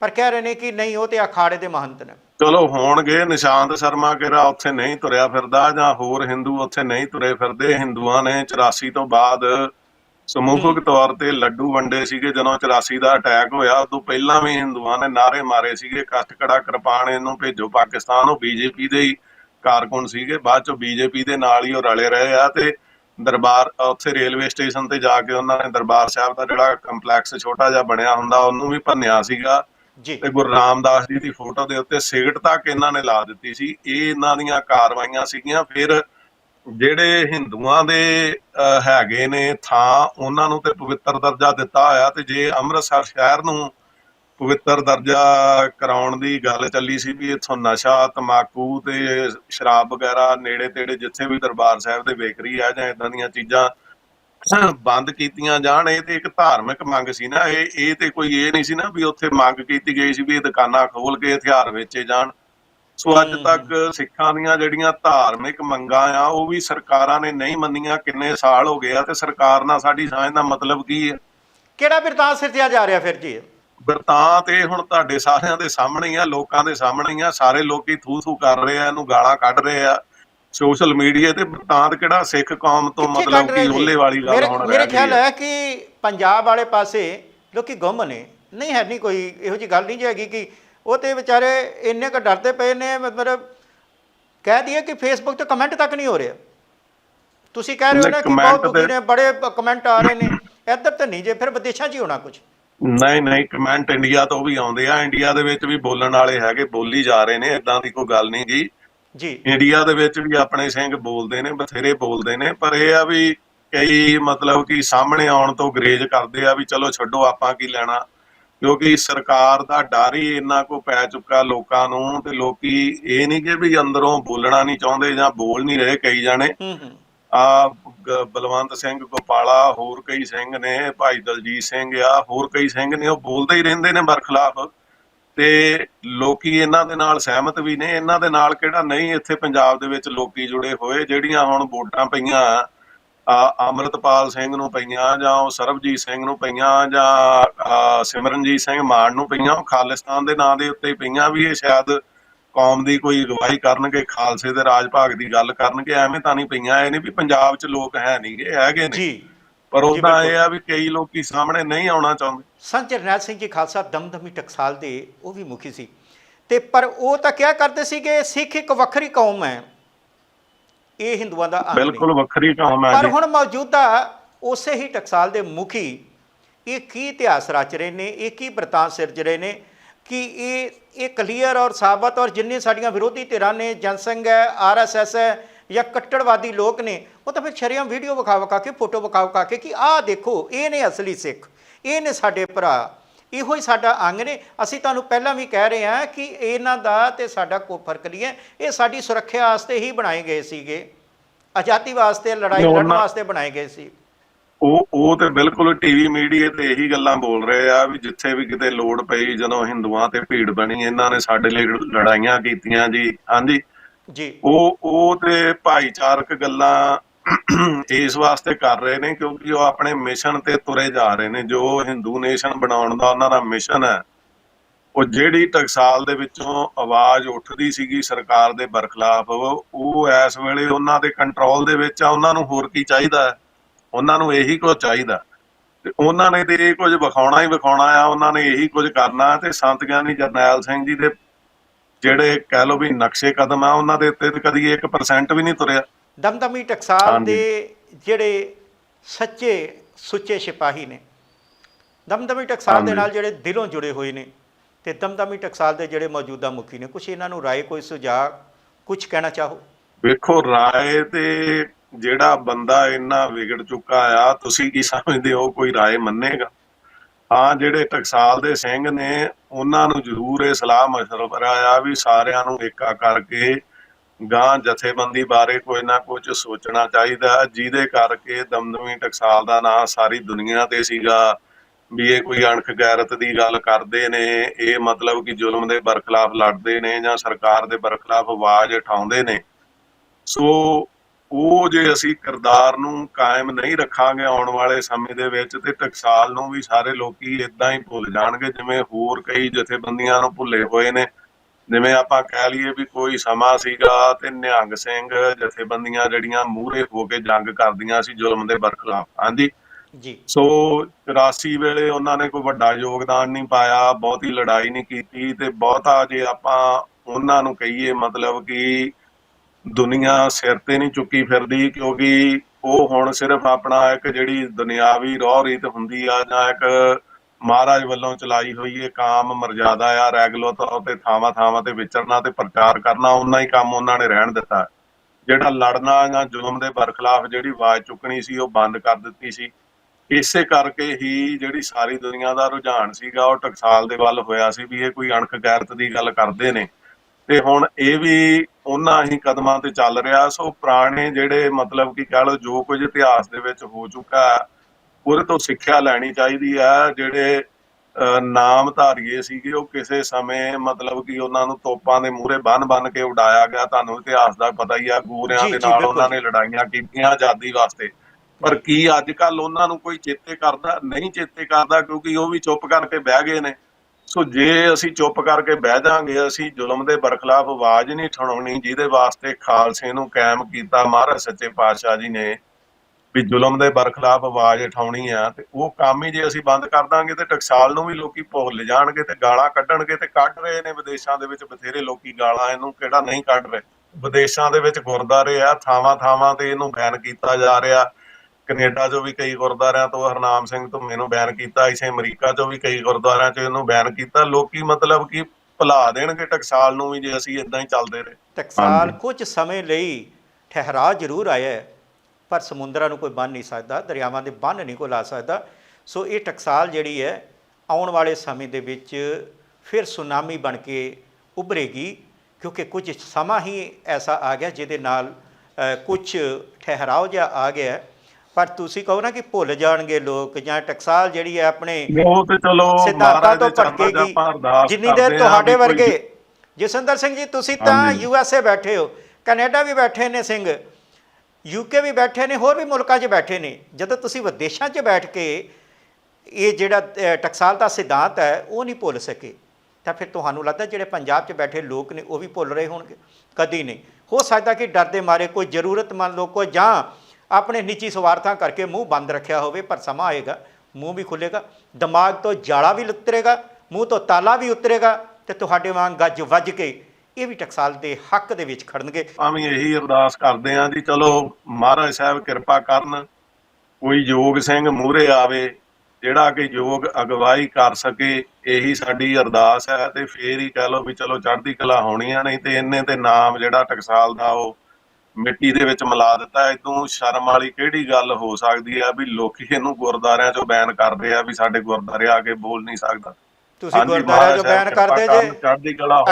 Speaker 1: ਪਰ ਕਹਿ ਰਹੇ ਨੇ ਕਿ ਨਹੀਂ ਉਹ ਤੇ ਅਖਾੜੇ ਦੇ ਮਹੰਤ ਨੇ।
Speaker 2: ਚਲੋ ਹੋਣਗੇ ਨਿਸ਼ਾਂਤ ਸ਼ਰਮਾ ਕਿਹੜਾ ਉੱਥੇ ਨਹੀਂ ਤੁਰਿਆ ਫਿਰਦਾ ਜਾਂ ਹੋਰ ਹਿੰਦੂ ਉੱਥੇ ਨਹੀਂ ਤੁਰੇ ਫਿਰਦੇ? ਹਿੰਦੂਆਂ ਨੇ 84 ਤੋਂ ਬਾਅਦ ਸਮੂਹਿਕ ਤੌਰ ਤੇ ਲੱਡੂ ਵੰਡੇ ਸੀਗੇ ਜਦੋਂ 84 ਦਾ ਅਟੈਕ ਹੋਇਆ। ਉਦੋਂ ਪਹਿਲਾਂ ਵੀ ਹਿੰਦੂਆਂ ਨੇ ਨਾਰੇ ਮਾਰੇ ਸੀਗੇ। ਕਸ਼ਟਕੜਾ ਕਿਰਪਾਨ ਇਹਨੂੰ ਭੇਜੋ ਪਾਕਿਸਤਾਨ ਉਹ ਬੀਜੇਪੀ ਦੇ ਹੀ ਕਾਰਕੁਨ ਸੀਗੇ। ਬਾਅਦ ਚੋਂ ਬੀਜੇਪੀ ਦੇ ਨਾਲ ਹੀ ਉਹ ਰਲੇ ਰਹੇ ਆ ਤੇ ਦਰਬਾਰ ਉੱਥੇ ਰੇਲਵੇ ਸਟੇਸ਼ਨ ਤੇ ਜਾ ਕੇ ਉਹਨਾਂ ਨੇ ਦਰਬਾਰ ਸਾਹਿਬ ਦਾ ਜਿਹੜਾ ਕੰਪਲੈਕਸ ਛੋਟਾ ਜਿਹਾ ਬਣਿਆ ਹੁੰਦਾ ਉਹਨੂੰ ਵੀ ਭੰਨਿਆ ਸੀਗਾ।
Speaker 1: ਜੀ।
Speaker 2: ਤੇ ਗੁਰੂ ਰਾਮਦਾਸ ਜੀ ਦੀ ਫੋਟੋ ਦੇ ਉੱਤੇ ਸਿਗਰਟ ਤੱਕ ਇਹਨਾਂ ਨੇ ਲਾ ਦਿੱਤੀ ਸੀ। ਇਹ ਇਹਨਾਂ ਦੀਆਂ ਕਾਰਵਾਈਆਂ ਸੀਗੀਆਂ। ਫਿਰ ਜਿਹੜੇ ਹਿੰਦੂਆਂ ਦੇ ਹੈਗੇ ਨੇ ਥਾਂ ਉਹਨਾਂ ਨੂੰ ਤੇ ਪਵਿੱਤਰ ਦਰਜਾ ਦਿੱਤਾ ਹੋਇਆ ਤੇ ਜੇ ਅੰਮ੍ਰਿਤਸਰ ਸ਼ਹਿਰ ਨੂੰ ਪਵਿੱਤਰ ਦਰਜਾ ਕਰਾਉਣ ਦੀ ਗੱਲ ਚੱਲੀ ਸੀ ਵੀ ਇੱਥੋਂ ਨਸ਼ਾ ਤਮਾਕੂ ਤੇ ਸ਼ਰਾਬ ਵਗੈਰਾ ਨੇੜੇ ਤੇੜੇ ਜਿੱਥੇ ਵੀ ਦਰਬਾਰ ਸਾਹਿਬ ਦੇ ਬੇਕਰੀ ਆ ਜਾਂ ਇਦਾਂ ਦੀਆਂ ਚੀਜ਼ਾਂ ਬੰਦ ਕੀਤੀਆਂ ਜਾਣ ਇਹ ਤੇ ਇੱਕ ਧਾਰਮਿਕ ਮੰਗ ਸੀ ਨਾ ਇਹ ਇਹ ਤੇ ਕੋਈ ਇਹ ਨਹੀਂ ਸੀ ਨਾ ਵੀ ਉੱਥੇ ਮੰਗ ਕੀਤੀ ਗਈ ਸੀ ਵੀ ਇਹ ਦੁਕਾਨਾਂ ਖੋਲ ਕੇ ਹਥਿਆਰ ਵੇਚੇ ਜਾਣ। ਸੋ ਅੱਜ। ਤੱਕ ਸਿੱਖਾਂ ਦੀਆਂ ਜਿਹੜੀਆਂ ਧਾਰਮਿਕ ਮੰਗਾਂ ਆ ਉਹ ਵੀ ਸਰਕਾਰਾਂ ਨੇ ਨਹੀਂ ਮੰਨੀਆਂ ਕਿੰਨੇ ਸਾਲ ਹੋ ਗਏ ਆ ਤੇ ਸਰਕਾਰ ਨਾਲ ਸਾਡੀ ਸਾਂਝ ਦਾ ਮਤਲਬ ਕੀ ਹੈ?
Speaker 1: ਕਿਹੜਾ ਬਿਰਤਾਂਤ ਸਿਰਜਿਆ ਜਾ ਰਿਹਾ ਫਿਰ ਜੀ?
Speaker 2: ਵਰਤਾਂਤ ਇਹ ਹੁਣ ਤੁਹਾਡੇ ਸਾਰਿਆਂ ਦੇ ਸਾਹਮਣੇ ਹੀ ਆ ਲੋਕਾਂ ਦੇ ਸਾਹਮਣੇ ਹੀ ਆ ਸਾਰੇ ਲੋਕੀ ਥੂ ਥੂ ਕਰ ਰਹੇ ਆ ਇਹਨੂੰ ਗਾਲਾਂ ਕੱਢ ਰਹੇ ਆ। ਸੋਸ਼ਲ ਮੀਡੀਆ ਤੇ ਵਰਤਾਂਤ ਕਿਹੜਾ ਸਿੱਖ ਕੌਮ ਤੋਂ ਮਤਲਬ ਕਿ? ਉਹਲੇ ਵਾਲੀ ਗੱਲ
Speaker 1: ਮੇਰੇ-
Speaker 2: ਹੁਣ
Speaker 1: ਮੇਰੇ ਖਿਆਲ
Speaker 2: ਹੈ
Speaker 1: ਕਿ ਪੰਜਾਬ ਵਾਲੇ ਪਾਸੇ ਲੋਕੀ ਗੁੰਮ ਨੇ। ਨਹੀਂ ਹੈ ਨਹੀਂ ਕੋਈ ਇਹੋ ਜੀ ਗੱਲ ਨਹੀਂ ਜੀ ਹੈਗੀ ਕਿ ਉਹ ਤੇ ਵਿਚਾਰੇ ਇੰਨੇ ਕ ਡਰਦੇ ਪਏ ਨੇ ਮਤਲਬ ਕਹਿ ਦਈਏ ਕਿ ਫੇਸਬੁੱਕ ਤੇ ਕਮੈਂਟ ਤੱਕ ਨਹੀਂ ਹੋ ਰਿਹਾ। ਤੁਸੀਂ ਕਹਿ ਰਹੇ ਹੋ ਨਾ ਕਿ ਬਹੁਤ ਦੁਖੀ ਨੇ ਬੜੇ ਕਮੈਂਟ ਆ ਰਹੇ ਨੇ। ਇੱਧਰ ਤਾਂ ਨਹੀਂ ਜੇ ਫਿਰ ਵਿਦੇਸ਼ਾਂ 'ਚ ਹੀ ਹੋਣਾ ਕੁਝ
Speaker 2: ਨਹੀਂ ਨਹੀਂ ਕਮੈਂਟ ਇੰਡੀਆ ਤੋਂ ਵੀ ਆਉਂਦੇ ਆ। ਇੰਡੀਆ ਦੇ ਵਿੱਚ ਵੀ ਬੋਲਣ ਵਾਲੇ ਹੈਗੇ ਬੋਲੀ ਜਾ ਰਹੇ ਨੇ ਇਦਾਂ ਦੀ ਕੋਈ ਗੱਲ ਨਹੀਂ ਜੀ
Speaker 1: ਜੀ।
Speaker 2: ਇੰਡੀਆ ਦੇ ਵਿੱਚ ਵੀ ਆਪਣੇ ਸਿੰਘ ਬੋਲਦੇ ਨੇ ਬਥੇਰੇ ਬੋਲਦੇ ਨੇ ਪਰ ਇਹ ਆ ਵੀ ਕਈ ਮਤਲਬ ਕਿ ਸਾਹਮਣੇ ਆਉਣ ਤੋਂ ਗਰੇਜ ਕਰਦੇ ਆ ਵੀ ਚਲੋ ਛੱਡੋ ਆਪਾਂ ਕੀ ਲੈਣਾ? ਕਿਉਂਕਿ ਸਰਕਾਰ ਦਾ ਡਰ ਹੀ ਇੰਨਾ ਕੋ ਪੈ ਚੁੱਕਾ ਲੋਕਾਂ ਨੂੰ ਤੇ ਲੋਕੀ ਇਹ ਨਹੀਂ ਕਿ ਵੀ ਅੰਦਰੋਂ ਬੋਲਣਾ ਨਹੀਂ ਚਾਹੁੰਦੇ ਜਾਂ ਬੋਲ ਨਹੀਂ ਰਹੇ ਕਈ ਜਾਣੇ।
Speaker 1: ਹੂੰ ਹੂੰ।
Speaker 2: ਆ ਬਲਵੰਤ ਸਿੰਘ, ਗੋਪਾਲਾ, ਹੋਰ ਕਈ ਸਿੰਘ ਨੇ, ਭਾਈ ਦਲਜੀਤ ਸਿੰਘ ਆ, ਹੋਰ ਕਈ ਸਿੰਘ ਨੇ, ਉਹ ਬੋਲਦੇ ਹੀ ਰਹਿੰਦੇ ਨੇ ਬਰਖਲਾਫ। ਤੇ ਲੋਕੀ ਇਹਨਾਂ ਦੇ ਨਾਲ ਸਹਿਮਤ ਵੀ ਨੇ, ਇਹਨਾਂ ਦੇ ਨਾਲ ਕਿਹੜਾ ਨਹੀਂ, ਇੱਥੇ ਪੰਜਾਬ ਦੇ ਵਿੱਚ ਲੋਕੀ ਜੁੜੇ ਹੋਏ, ਜਿਹੜੀਆਂ ਹੁਣ ਵੋਟਾਂ ਪਈਆਂ ਆ, ਅਮਰਤਪਾਲ ਸਿੰਘ ਨੂੰ ਪਈਆਂ ਜਾਂ ਉਹ ਸਰਬਜੀਤ ਸਿੰਘ ਨੂੰ ਪਈਆਂ ਜਾਂ ਸਿਮਰਨਜੀਤ ਸਿੰਘ ਮਾਨ ਨੂੰ ਪਈਆਂ, ਉਹ ਖਾਲਿਸਤਾਨ ਦੇ ਨਾਂ ਦੇ ਉੱਤੇ ਪਈਆਂ ਵੀ ਇਹ ਸ਼ਾਇਦ ਕੌਮ ਦੀ ਕੋਈ ਅਗਵਾਈ ਕਰਨਗੇ ਖਾਲਸੇ ਦੇ ਰਾਜ ਭਾਗ ਦੀ ਗੱਲ ਕਰਨਗੇ ਐਵੇਂ ਤਾਂ ਨਹੀਂ ਪਈਆਂ। ਇਹ ਨਹੀਂ ਵੀ ਪੰਜਾਬ 'ਚ ਲੋਕ ਹੈ ਨਹੀਂਗੇ ਹੈਗੇ ਨੇ।
Speaker 1: ਜੀ।
Speaker 2: ਪਰ ਉਹਦਾ। ਇਹ ਆ ਵੀ ਕਈ ਲੋਕੀ ਸਾਹਮਣੇ ਨਹੀਂ ਆਉਣਾ ਚਾਹੁੰਦੇ।
Speaker 1: ਸੰਤ ਜਰਨੈਲ ਸਿੰਘ ਜੀ ਖਾਲਸਾ ਦਮਦਮੀ ਟਕਸਾਲ ਦੇ ਉਹ ਵੀ ਮੁਖੀ ਸੀ। ਤੇ ਪਰ ਉਹ ਤਾਂ ਕਿਹਾ ਕਰਦੇ ਸੀ ਕਿ ਸਿੱਖ ਇੱਕ ਵੱਖਰੀ ਕੌਮ ਹੈ। ਇਹ ਹਿੰਦੂਆਂ ਦਾ ਅੰਗ
Speaker 2: ਬਿਲਕੁਲ ਵੱਖਰੀ ਕੌਮ ਹੈ
Speaker 1: ਪਰ ਹੁਣ ਮੌਜੂਦਾ ਉਸੇ ਹੀ ਟਕਸਾਲ ਦੇ ਮੁਖੀ ਇਹ ਕੀ ਇਤਿਹਾਸ ਰਚ ਰਹੇ ਨੇ ਇਹ ਕੀ ਬਰਤਾਂਤ ਸਿਰਜ ਰਹੇ ਨੇ ਕਿ ਇਹ ਇਹ ਕਲੀਅਰ ਔਰ ਸਾਬਤ ਔਰ ਜਿੰਨੇ ਸਾਡੀਆਂ ਵਿਰੋਧੀ ਧਿਰਾਂ ਨੇ ਜਨਸੰਘ ਹੈ ਆਰਐਸਐਸ ਹੈ ਜਾਂ ਕੱਟੜਵਾਦੀ ਲੋਕ ਨੇ ਉਹ ਤਾਂ ਫਿਰ ਸ਼ਰਿਆਮ ਵੀਡੀਓ ਵਿਖਾ ਵਿਖਾ ਕੇ ਫੋਟੋ ਵਿਖਾ ਵਿਖਾ ਕੇ ਕਿ ਆਹ ਦੇਖੋ ਇਹ ਨੇ ਅਸਲੀ ਸਿੱਖ ਇਹ ਨੇ ਸਾਡੇ ਭਰਾ ਇਹੋ ਹੀ ਸਾਡਾ ਅੰਗ ਨੇ। ਅਸੀਂ ਤੁਹਾਨੂੰ ਪਹਿਲਾਂ ਵੀ ਕਹਿ ਰਹੇ ਹਾਂ ਕਿ ਇਹਨਾਂ ਦਾ ਤੇ ਸਾਡਾ ਕੋਈ ਫ਼ਰਕ ਨਹੀਂ ਹੈ। ਇਹ ਸਾਡੀ ਸੁਰੱਖਿਆ ਵਾਸਤੇ ਹੀ ਬਣਾਏ ਗਏ ਸੀਗੇ। ਆਜ਼ਾਦੀ ਵਾਸਤੇ ਲੜਾਈ ਲੜਨ ਵਾਸਤੇ ਬਣਾਏ ਗਏ ਸੀ।
Speaker 2: ਉਹ ਉਹ ਤੇ ਬਿਲਕੁਲ ਟੀਵੀ ਮੀਡੀਆ ਤੇ ਇਹੀ ਗੱਲਾਂ ਬੋਲ ਰਹੇ ਆ ਵੀ ਜਿੱਥੇ ਵੀ ਕਿਤੇ ਲੋੜ ਪਈ ਜਦੋਂ ਹਿੰਦੂਆਂ ਤੇ ਭੀੜ ਬਣੀ ਇਹਨਾਂ ਨੇ ਸਾਡੇ ਲਈ ਲੜਾਈਆਂ ਕੀਤੀਆਂ ਜੀ। ਹਾਂਜੀ?
Speaker 1: ਜੀ।
Speaker 2: ਉਹ ਉਹ ਤੇ ਭਾਈਚਾਰਕ ਗੱਲਾਂ ਇਸ ਵਾਸਤੇ ਕਰ ਰਹੇ ਨੇ ਕਿਉਂਕਿ ਉਹ ਆਪਣੇ ਮਿਸ਼ਨ ਤੇ ਤੁਰੇ ਜਾ ਰਹੇ ਨੇ। ਜੋ ਹਿੰਦੂ ਨੇਸ਼ਨ ਬਣਾਉਣ ਦਾ ਉਹਨਾਂ ਦਾ ਮਿਸ਼ਨ ਹੈ ਉਹ ਜਿਹੜੀ ਟਕਸਾਲ ਦੇ ਵਿੱਚੋਂ ਆਵਾਜ਼ ਉੱਠਦੀ ਸੀਗੀ ਸਰਕਾਰ ਦੇ ਬਰਖਲਾਫ ਉਹ ਇਸ ਵੇਲੇ ਉਹਨਾਂ ਦੇ ਕੰਟਰੋਲ ਦੇ ਵਿੱਚ ਆ ਉਹਨਾਂ ਨੂੰ ਹੋਰ ਕੀ ਚਾਹੀਦਾ ਹੈ? ਉਹਨਾਂ ਨੂੰ ਇਹੀ ਕੁਝ ਚਾਹੀਦਾ ਤੇ ਉਹਨਾਂ ਨੇ ਤੇ ਇਹ ਕੁਝ ਵਿਖਾਉਣਾ ਹੀ ਵਿਖਾਉਣਾ ਆ ਉਹਨਾਂ ਨੇ ਇਹੀ ਕੁਝ ਕਰਨਾ ਤੇ ਸੰਤ ਗਿਆਨੀ ਜਰਨੈਲ ਸਿੰਘ ਜੀ ਦੇ ਜਿਹੜੇ ਕਹਿ ਲਓ ਵੀ ਨਕਸ਼ੇ ਕਦਮ ਆ ਉਹਨਾਂ ਦੇ ਉੱਤੇ ਤੇ ਕਦੀ 1% ਵੀ ਨਹੀਂ ਤੁਰਿਆ
Speaker 1: ਦਮਦਮੀ ਟਕਸਾਲ। ਦੇ ਜਿਹੜੇ ਸੱਚੇ ਸੁੱਚੇ ਸਿਪਾਹੀ ਨੇ ਦਮਦਮੀ ਟਕਸਾਲ ਦੇ। ਨਾਲ ਜਿਹੜੇ ਦਿਲੋਂ ਜੁੜੇ ਹੋਏ ਨੇ ਤੇ ਦਮਦਮੀ ਟਕਸਾਲ ਦੇ ਜਿਹੜੇ ਮੌਜੂਦਾ ਮੁਖੀ ਨੇ ਕੁਝ ਇਹਨਾਂ ਨੂੰ ਰਾਏ ਕੋਈ ਸੁਝਾਅ ਕੁਝ ਕਹਿਣਾ ਚਾਹੋ
Speaker 2: ਵੇਖੋ ਰਾਏ ਤੇ ਜਿਹੜਾ ਬੰਦਾ ਇੰਨਾ ਵਿਗੜ ਚੁੱਕਾ ਆ, ਤੁਸੀਂ ਕੀ ਸਮਝਦੇ ਹੋ, ਕੋਈ ਰਾਏ ਮੰਨੇਗਾ? ਹਾਂ, ਜਿਹੜੇ ਟਕਸਾਲ ਦੇ ਸਿੰਘ ਨੇ, ਉਹਨਾਂ ਨੂੰ ਜ਼ਰੂਰ ਇਹ ਸਲਾਹ ਮਸ਼ਵਰਾ ਆ ਵੀ ਸਾਰਿਆਂ ਨੂੰ ਏਕਾ ਕਰਕੇ ਗਾਂ ਜਥੇਬੰਦੀ ਬਾਰੇ ਕੋਈ ਨਾ ਕੁਝ ਸੋਚਣਾ ਚਾਹੀਦਾ ਜਿਹਦੇ ਕਰਕੇ ਦਮਦਮੀ ਟਕਸਾਲ ਦਾ ਨਾਂ ਸਾਰੀ ਦੁਨੀਆ ਤੇ ਸੀਗਾ। ਵੀ ਇਹ ਕੋਈ ਅਣਖ ਗੈਰਤ ਦੀ ਗੱਲ ਕਰਦੇ ਨੇ, ਇਹ ਮਤਲਬ ਕਿ ਜ਼ੁਲਮ ਦੇ ਬਰਖਲਾਫ ਲੜਦੇ ਨੇ ਜਾਂ ਸਰਕਾਰ ਦੇ ਬਰਖਲਾਫ ਆਵਾਜ਼ ਉਠਾਉਂਦੇ ਨੇ। ਸੋ ਉਹ ਜੇ ਅਸੀਂ ਕਿਰਦਾਰ ਨੂੰ ਕਾਇਮ ਨਹੀਂ ਰੱਖਾਂਗੇ ਆਉਣ ਵਾਲੇ ਸਮੇਂ ਦੇ ਵਿੱਚ ਤੇ ਟਕਸਾਲ ਨੂੰ ਵੀ ਸਾਰੇ ਲੋਕੀ ਇਦਾਂ ਹੀ ਭੁੱਲ ਜਾਣਗੇ ਜਿਵੇਂ ਹੋਰ ਕਈ ਜਥੇਬੰਦੀਆਂ ਨੂੰ ਭੁੱਲੇ ਹੋਏ ਨੇ। ਜਿਵੇਂ ਆਪਾਂ ਕਹਿ ਲਈਏ ਵੀ ਕੋਈ ਸਮਾਂ ਸੀਗਾ ਤੇ ਨਿਹੰਗ ਸਿੰਘ ਜਥੇਬੰਦੀਆਂ ਜਿਹੜੀਆਂ ਮੂਹਰੇ ਹੋ ਕੇ ਜੰਗ ਕਰਦੀਆਂ ਸੀ ਜ਼ੁਲਮ ਦੇ ਬਰਖਲਾਫ। ਹਾਂਜੀ?
Speaker 1: ਜੀ।
Speaker 2: ਸੋ 84 ਵੇਲੇ ਉਹਨਾਂ ਨੇ ਕੋਈ ਵੱਡਾ ਯੋਗਦਾਨ ਨਹੀਂ ਪਾਇਆ ਬਹੁਤੀ ਲੜਾਈ ਨਹੀਂ ਕੀਤੀ ਤੇ ਬਹੁਤਾ ਜੇ ਆਪਾਂ ਉਹਨਾਂ ਨੂੰ ਕਹੀਏ ਮਤਲਬ ਕਿ ਦੁਨੀਆ ਸਿਰ ਤੇ ਨਹੀਂ ਚੁੱਕੀ ਫਿਰਦੀ ਕਿਉਂਕਿ ਉਹ ਹੁਣ ਸਿਰਫ ਆਪਣਾ ਇੱਕ ਜਿਹੜੀ ਦੁਨਿਆਵੀ ਰੋਹ ਰੀਤ ਹੁੰਦੀ ਆ ਜਾਂ ਇੱਕ ਮਹਾਰਾਜ ਵੱਲੋਂ ਚਲਾਈ ਹੋਈ ਇਹ ਕਾਮ ਮਰਜ਼ਾਦਾ ਆ, ਰੈਗੂਲਰ ਤੌਰ ਤੇ ਥਾਵਾਂ ਥਾਵਾਂ ਤੇ ਵਿਚਰਨਾ ਤੇ ਪ੍ਰਚਾਰ ਕਰਨਾ ਉਹਨਾਂ ਹੀ ਕੰਮ ਉਹਨਾਂ ਨੇ ਰਹਿਣ ਦਿੱਤਾ। ਜਿਹੜਾ ਲੜਨਾ ਜਾਂ ਜ਼ੁਲਮ ਦੇ ਬਰਖਲਾਫ ਜਿਹੜੀ ਆਵਾਜ਼ ਚੁੱਕਣੀ ਸੀ, ਉਹ ਬੰਦ ਕਰ ਦਿੱਤੀ ਸੀ। ਇਸੇ ਕਰਕੇ ਹੀ ਜਿਹੜੀ ਸਾਰੀ ਦੁਨੀਆ ਦਾ ਰੁਝਾਨ ਸੀਗਾ, ਉਹ ਟਕਸਾਲ ਦੇ ਵੱਲ ਹੋਇਆ ਸੀ ਵੀ ਇਹ ਕੋਈ ਅਣਖ ਗੈਰਤ ਦੀ ਗੱਲ ਕਰਦੇ ਨੇ। ਤੇ ਹੁਣ ਇਹ ਵੀ ਉਹਨਾਂ ਹੀ ਕਦਮਾਂ ਤੇ ਚੱਲ ਰਿਹਾ। ਸੋ ਪੁਰਾਣੇ ਜਿਹੜੇ ਮਤਲਬ ਕਿ ਕਹ ਲਓ ਜੋ ਕੁਝ ਇਤਿਹਾਸ ਦੇ ਵਿੱਚ ਹੋ ਚੁੱਕਾ ਉਹਦੇ ਤੋਂ ਸਿੱਖਿਆ ਲੈਣੀ ਚਾਹੀਦੀ ਹੈ। ਜਿਹੜੇ ਅਹ, ਨਾਮਧਾਰੀਏ ਸੀਗੇ ਉਹ ਕਿਸੇ ਸਮੇਂ ਮਤਲਬ ਕਿ ਉਹਨਾਂ ਨੂੰ ਤੋਪਾਂ ਦੇ ਮੂਹਰੇ ਬੰਨ-ਬੰਨ ਕੇ ਉਡਾਇਆ ਗਿਆ। ਤੁਹਾਨੂੰ ਇਤਿਹਾਸ ਦਾ ਪਤਾ ਹੀ ਆ ਗੂਰਿਆਂ ਦੇ ਨਾਲ ਉਹਨਾਂ ਨੇ ਲੜਾਈਆਂ ਕੀਤੀਆਂ ਆਜ਼ਾਦੀ ਵਾਸਤੇ। ਪਰ ਕੀ ਅੱਜ ਕੱਲ ਉਹਨਾਂ ਨੂੰ ਕੋਈ ਚੇਤੇ ਕਰਦਾ? ਨਹੀਂ ਚੇਤੇ ਕਰਦਾ ਕਿਉਂਕਿ ਉਹ ਵੀ ਚੁੱਪ ਕਰਕੇ ਬਹਿ ਗਏ ਨੇ। ਸੋ ਜੇ ਅਸੀਂ ਚੁੱਪ ਕਰਕੇ ਬਹਿ ਜਾਾਂਗੇ ਅਸੀਂ ਜ਼ੁਲਮ ਦੇ ਬਰਖਲਾਫ ਆਵਾਜ਼ ਨਹੀਂ ਠਾਉਣੀ ਜਿਹਦੇ ਵਾਸਤੇ ਖਾਲਸੇ ਨੂੰ ਕਾਇਮ ਕੀਤਾ ਮਹਾਰਾਜ ਸੱਚੇ ਪਾਤਸ਼ਾਹ ਜੀ ਨੇ ਵੀ ਜ਼ੁਲਮ ਦੇ ਬਰਖਲਾਫ ਆਵਾਜ਼ ਉਠਾਉਣੀ ਆ, ਤੇ ਉਹ ਕੰਮ ਹੀ ਜੇ ਅਸੀਂ ਬੰਦ ਕਰ ਦਾਂਗੇ, ਤੇ ਟਕਸਾਲ ਨੂੰ ਵੀ ਲੋਕੀ ਭੁੱਲ ਜਾਣਗੇ, ਤੇ ਗਾਲਾਂ ਕੱਢਣਗੇ, ਤੇ ਕੱਢ ਰਹੇ ਨੇ ਵਿਦੇਸ਼ਾਂ ਦੇ ਵਿੱਚ ਬਥੇਰੇ ਲੋਕੀ ਗਾਲਾਂ ਇਹਨੂੰ ਕਿਹੜਾ ਨਹੀਂ ਕੱਢ ਰਹੇ। ਵਿਦੇਸ਼ਾਂ ਦੇ ਵਿੱਚ ਗੁਰਦਾਰੇ ਆ ਥਾਵਾਂ ਥਾਵਾਂ ਤੇ ਇਹਨੂੰ ਬੈਨ ਕੀਤਾ ਜਾ ਰਿਹਾ। ਕੈਨੇਡਾ 'ਚੋਂ ਵੀ ਕਈ ਗੁਰਦੁਆਰਿਆਂ ਤੋਂ ਹਰਨਾਮ ਸਿੰਘ ਧੁੰਮੇ ਨੂੰ ਬੈਨ ਕੀਤਾ ਇਸੇ ਅਮਰੀਕਾ 'ਚੋਂ ਵੀ ਕਈ ਗੁਰਦੁਆਰਿਆਂ 'ਚ ਇਹਨੂੰ ਬੈਨ ਕੀਤਾ ਲੋਕੀ ਮਤਲਬ ਕਿ ਭੁਲਾ ਦੇਣਗੇ ਟਕਸਾਲ ਨੂੰ ਵੀ ਜੇ ਅਸੀਂ ਇਦਾਂ ਹੀ ਚੱਲਦੇ ਰਹੇ
Speaker 1: ਟਕਸਾਲ। ਕੁਝ ਸਮੇਂ ਲਈ ਠਹਿਰਾ ਜ਼ਰੂਰ ਆਇਆ ਪਰ ਸਮੁੰਦਰਾਂ ਨੂੰ ਕੋਈ ਬੰਨ ਨਹੀਂ ਸਕਦਾ ਦਰਿਆਵਾਂ ਦੇ ਬੰਨ ਨਹੀਂ ਕੋਈ ਲਾ ਸਕਦਾ ਸੋ ਇਹ ਟਕਸਾਲ ਜਿਹੜੀ ਹੈ ਆਉਣ ਵਾਲੇ ਸਮੇਂ ਦੇ ਵਿੱਚ ਫਿਰ ਸੁਨਾਮੀ ਬਣ ਕੇ ਉੱਭਰੇਗੀ ਕਿਉਂਕਿ ਕੁਝ ਸਮਾਂ ਹੀ ਐਸਾ ਆ ਗਿਆ ਜਿਹਦੇ ਨਾਲ ਕੁਝ ਠਹਿਰਾਓ ਜਿਹਾ ਆ ਗਿਆ ਹੈ। ਪਰ ਤੁਸੀਂ ਕਹੋ ਨਾ ਕਿ ਭੁੱਲ ਜਾਣਗੇ ਲੋਕ ਜਾਂ ਟਕਸਾਲ ਜਿਹੜੀ ਹੈ ਆਪਣੇ
Speaker 2: ਉਹ ਤੇ ਚਲੋ
Speaker 1: ਸਿਧਾਂਤਾਂ ਤੋਂ ਭਟਕੇਗੀ। ਜਿੰਨੀ ਦੇਰ ਤੁਹਾਡੇ ਵਰਗੇ ਜਸਵਿੰਦਰ ਸਿੰਘ ਜੀ ਤੁਸੀਂ ਤਾਂ। ਯੂ ਐਸ ਏ ਬੈਠੇ ਹੋ ਕੈਨੇਡਾ ਵੀ ਬੈਠੇ ਨੇ ਸਿੰਘ ਯੂਕੇ ਵੀ ਬੈਠੇ ਨੇ ਹੋਰ ਵੀ ਮੁਲਕਾਂ 'ਚ ਬੈਠੇ ਨੇ। ਜਦੋਂ ਤੁਸੀਂ ਵਿਦੇਸ਼ਾਂ 'ਚ ਬੈਠ ਕੇ ਇਹ ਜਿਹੜਾ ਟਕਸਾਲ ਦਾ ਸਿਧਾਂਤ ਹੈ ਉਹ ਨਹੀਂ ਭੁੱਲ ਸਕੇ ਤਾਂ ਫਿਰ ਤੁਹਾਨੂੰ ਲੱਗਦਾ ਜਿਹੜੇ ਪੰਜਾਬ 'ਚ ਬੈਠੇ ਲੋਕ ਨੇ ਉਹ ਵੀ ਭੁੱਲ ਰਹੇ ਹੋਣਗੇ? ਕਦੀ ਨਹੀਂ। ਹੋ ਸਕਦਾ ਕਿ ਡਰ ਦੇ ਮਾਰੇ ਕੋਈ ਜ਼ਰੂਰਤਮੰਦ ਲੋਕ ਕੋਈ ਜਾਂ ਆਪਣੇ ਨਿੱਜੀ ਸਵਾਰਥਾਂ ਕਰਕੇ ਮੂੰਹ ਬੰਦ ਰੱਖਿਆ ਹੋਵੇ, ਪਰ ਸਮਾਂ ਆਏਗਾ, ਮੂੰਹ ਵੀ ਖੁੱਲੇਗਾ, ਦਿਮਾਗ ਤੋਂ ਜਾਲਾ ਵੀ ਉਤਰੇਗਾ, ਮੂੰਹ ਤੋਂ ਤਾਲਾ ਵੀ ਉਤਰੇਗਾ, ਤੇ ਤੁਹਾਡੇ ਵਾਂਗ ਗੱਜ ਵੱਜ ਕੇ ਇਹ ਵੀ ਟਕਸਾਲ ਦੇ ਹੱਕ ਦੇ ਵਿੱਚ ਖੜਨਗੇ।
Speaker 2: ਆਵੇਂ ਇਹੀ ਅਰਦਾਸ ਕਰਦੇ ਆਂ ਜੀ, ਚਲੋ ਮਹਾਰਾਜ ਸਾਹਿਬ ਕਿਰਪਾ ਕਰਨ, ਕੋਈ ਯੋਗ ਸਿੰਘ ਮੂਹਰੇ ਆਵੇ, ਜਿਹੜਾ ਕਿ ਯੋਗ ਅਗਵਾਈ ਕਰ ਸਕੇ, ਇਹੀ ਸਾਡੀ ਅਰਦਾਸ ਹੈ, ਤੇ ਫੇਰ ਹੀ ਕਹਿ ਲਓ ਵੀ ਚਲੋ ਚੜ੍ਹਦੀ ਕਲਾ ਹੋਣੀ ਆ, ਨਹੀਂ ਤੇ ਇੰਨੇ ਤੇ ਨਾਮ ਜਿਹੜਾ ਟਕਸਾਲ ਦਾ ਉਹ ਮਿੱਟੀ ਦੇ ਵਿੱਚ ਮਿਲਾ ਦਿੱਤਾ ਇਦੋਂ ਸ਼ਰਮ ਵਾਲੀ ਕਿਹੜੀ ਗੱਲ ਹੋ ਸਕਦੀ ਆ ਵੀ ਲੋਕੀ ਇਹਨੂੰ ਗੁਰਦਾਰਿਆਂ ਚੋਂ ਬੈਨ ਕਰਦੇ ਆ ਵੀ ਸਾਡੇ ਗੁਰਦਾਰੇ ਆ ਕੇ ਬੋਲ ਨਹੀਂ ਸਕਦਾ।
Speaker 1: ਤੁਸੀਂ ਜੋ
Speaker 2: ਮਹਾਰਾਜ
Speaker 1: ਬੈਨ ਕਰਦੇ ਜੇ।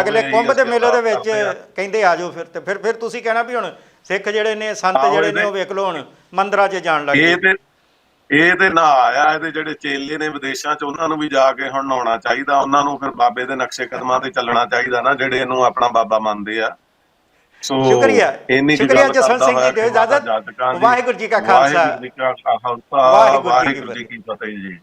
Speaker 1: ਅਗਲੇ ਕੁੰਭ ਦੇ ਮੇਲੇ ਦੇ ਵਿੱਚ। ਕਹਿੰਦੇ ਆ ਜਾਓ ਫਿਰ ਤੇ ਫਿਰ ਫਿਰ ਤੁਸੀਂ ਕਹਿਣਾ ਵੀ ਹੁਣ ਸਿੱਖ ਜਿਹੜੇ ਨੇ ਸੰਤ ਜਿਹੜੇ ਨੇ ਉਹ ਵੇਖ ਲਓ ਹੁਣ ਮੰਦਰਾਂ 'ਚ ਜਾਣ ਲੱਗ
Speaker 2: ਇਹ ਤੇ ਇਹ ਤੇ ਨਾ ਆਇਆ ਇਹਦੇ ਜਿਹੜੇ ਚੇਲੇ ਨੇ ਵਿਦੇਸ਼ਾਂ 'ਚ ਉਹਨਾਂ ਨੂੰ ਵੀ ਜਾ ਕੇ ਹੁਣ ਨਹਾਉਣਾ ਚਾਹੀਦਾ ਉਹਨਾਂ ਨੂੰ ਫਿਰ ਬਾਬੇ ਦੇ ਨਕਸ਼ੇ ਕਦਮਾਂ ਤੇ ਚੱਲਣਾ ਚਾਹੀਦਾ ਨਾ ਜਿਹੜੇ ਇਹਨੂੰ ਆਪਣਾ ਬਾਬਾ ਮੰਨਦੇ ਆ। ਸੋ
Speaker 1: ਸ਼ੁਕਰੀਆ।
Speaker 2: ਇੰਨੀ
Speaker 1: ਸ਼ੁਕਰੀਆ ਜਸਵੰਤ ਸਿੰਘ ਜੀ ਦਿਓ
Speaker 2: ਮਾਤਾ
Speaker 1: ਇਜਾਜ਼ਤ।
Speaker 2: ਦੀ-
Speaker 1: ਵਾਹਿਗੁਰੂ ਜੀ ਕਾ ਖਾਲਸਾ।
Speaker 2: ਵਾਹਿਗੁਰੂ ਜੀ ਕੀ ਫਤਿਹ ਜੀ।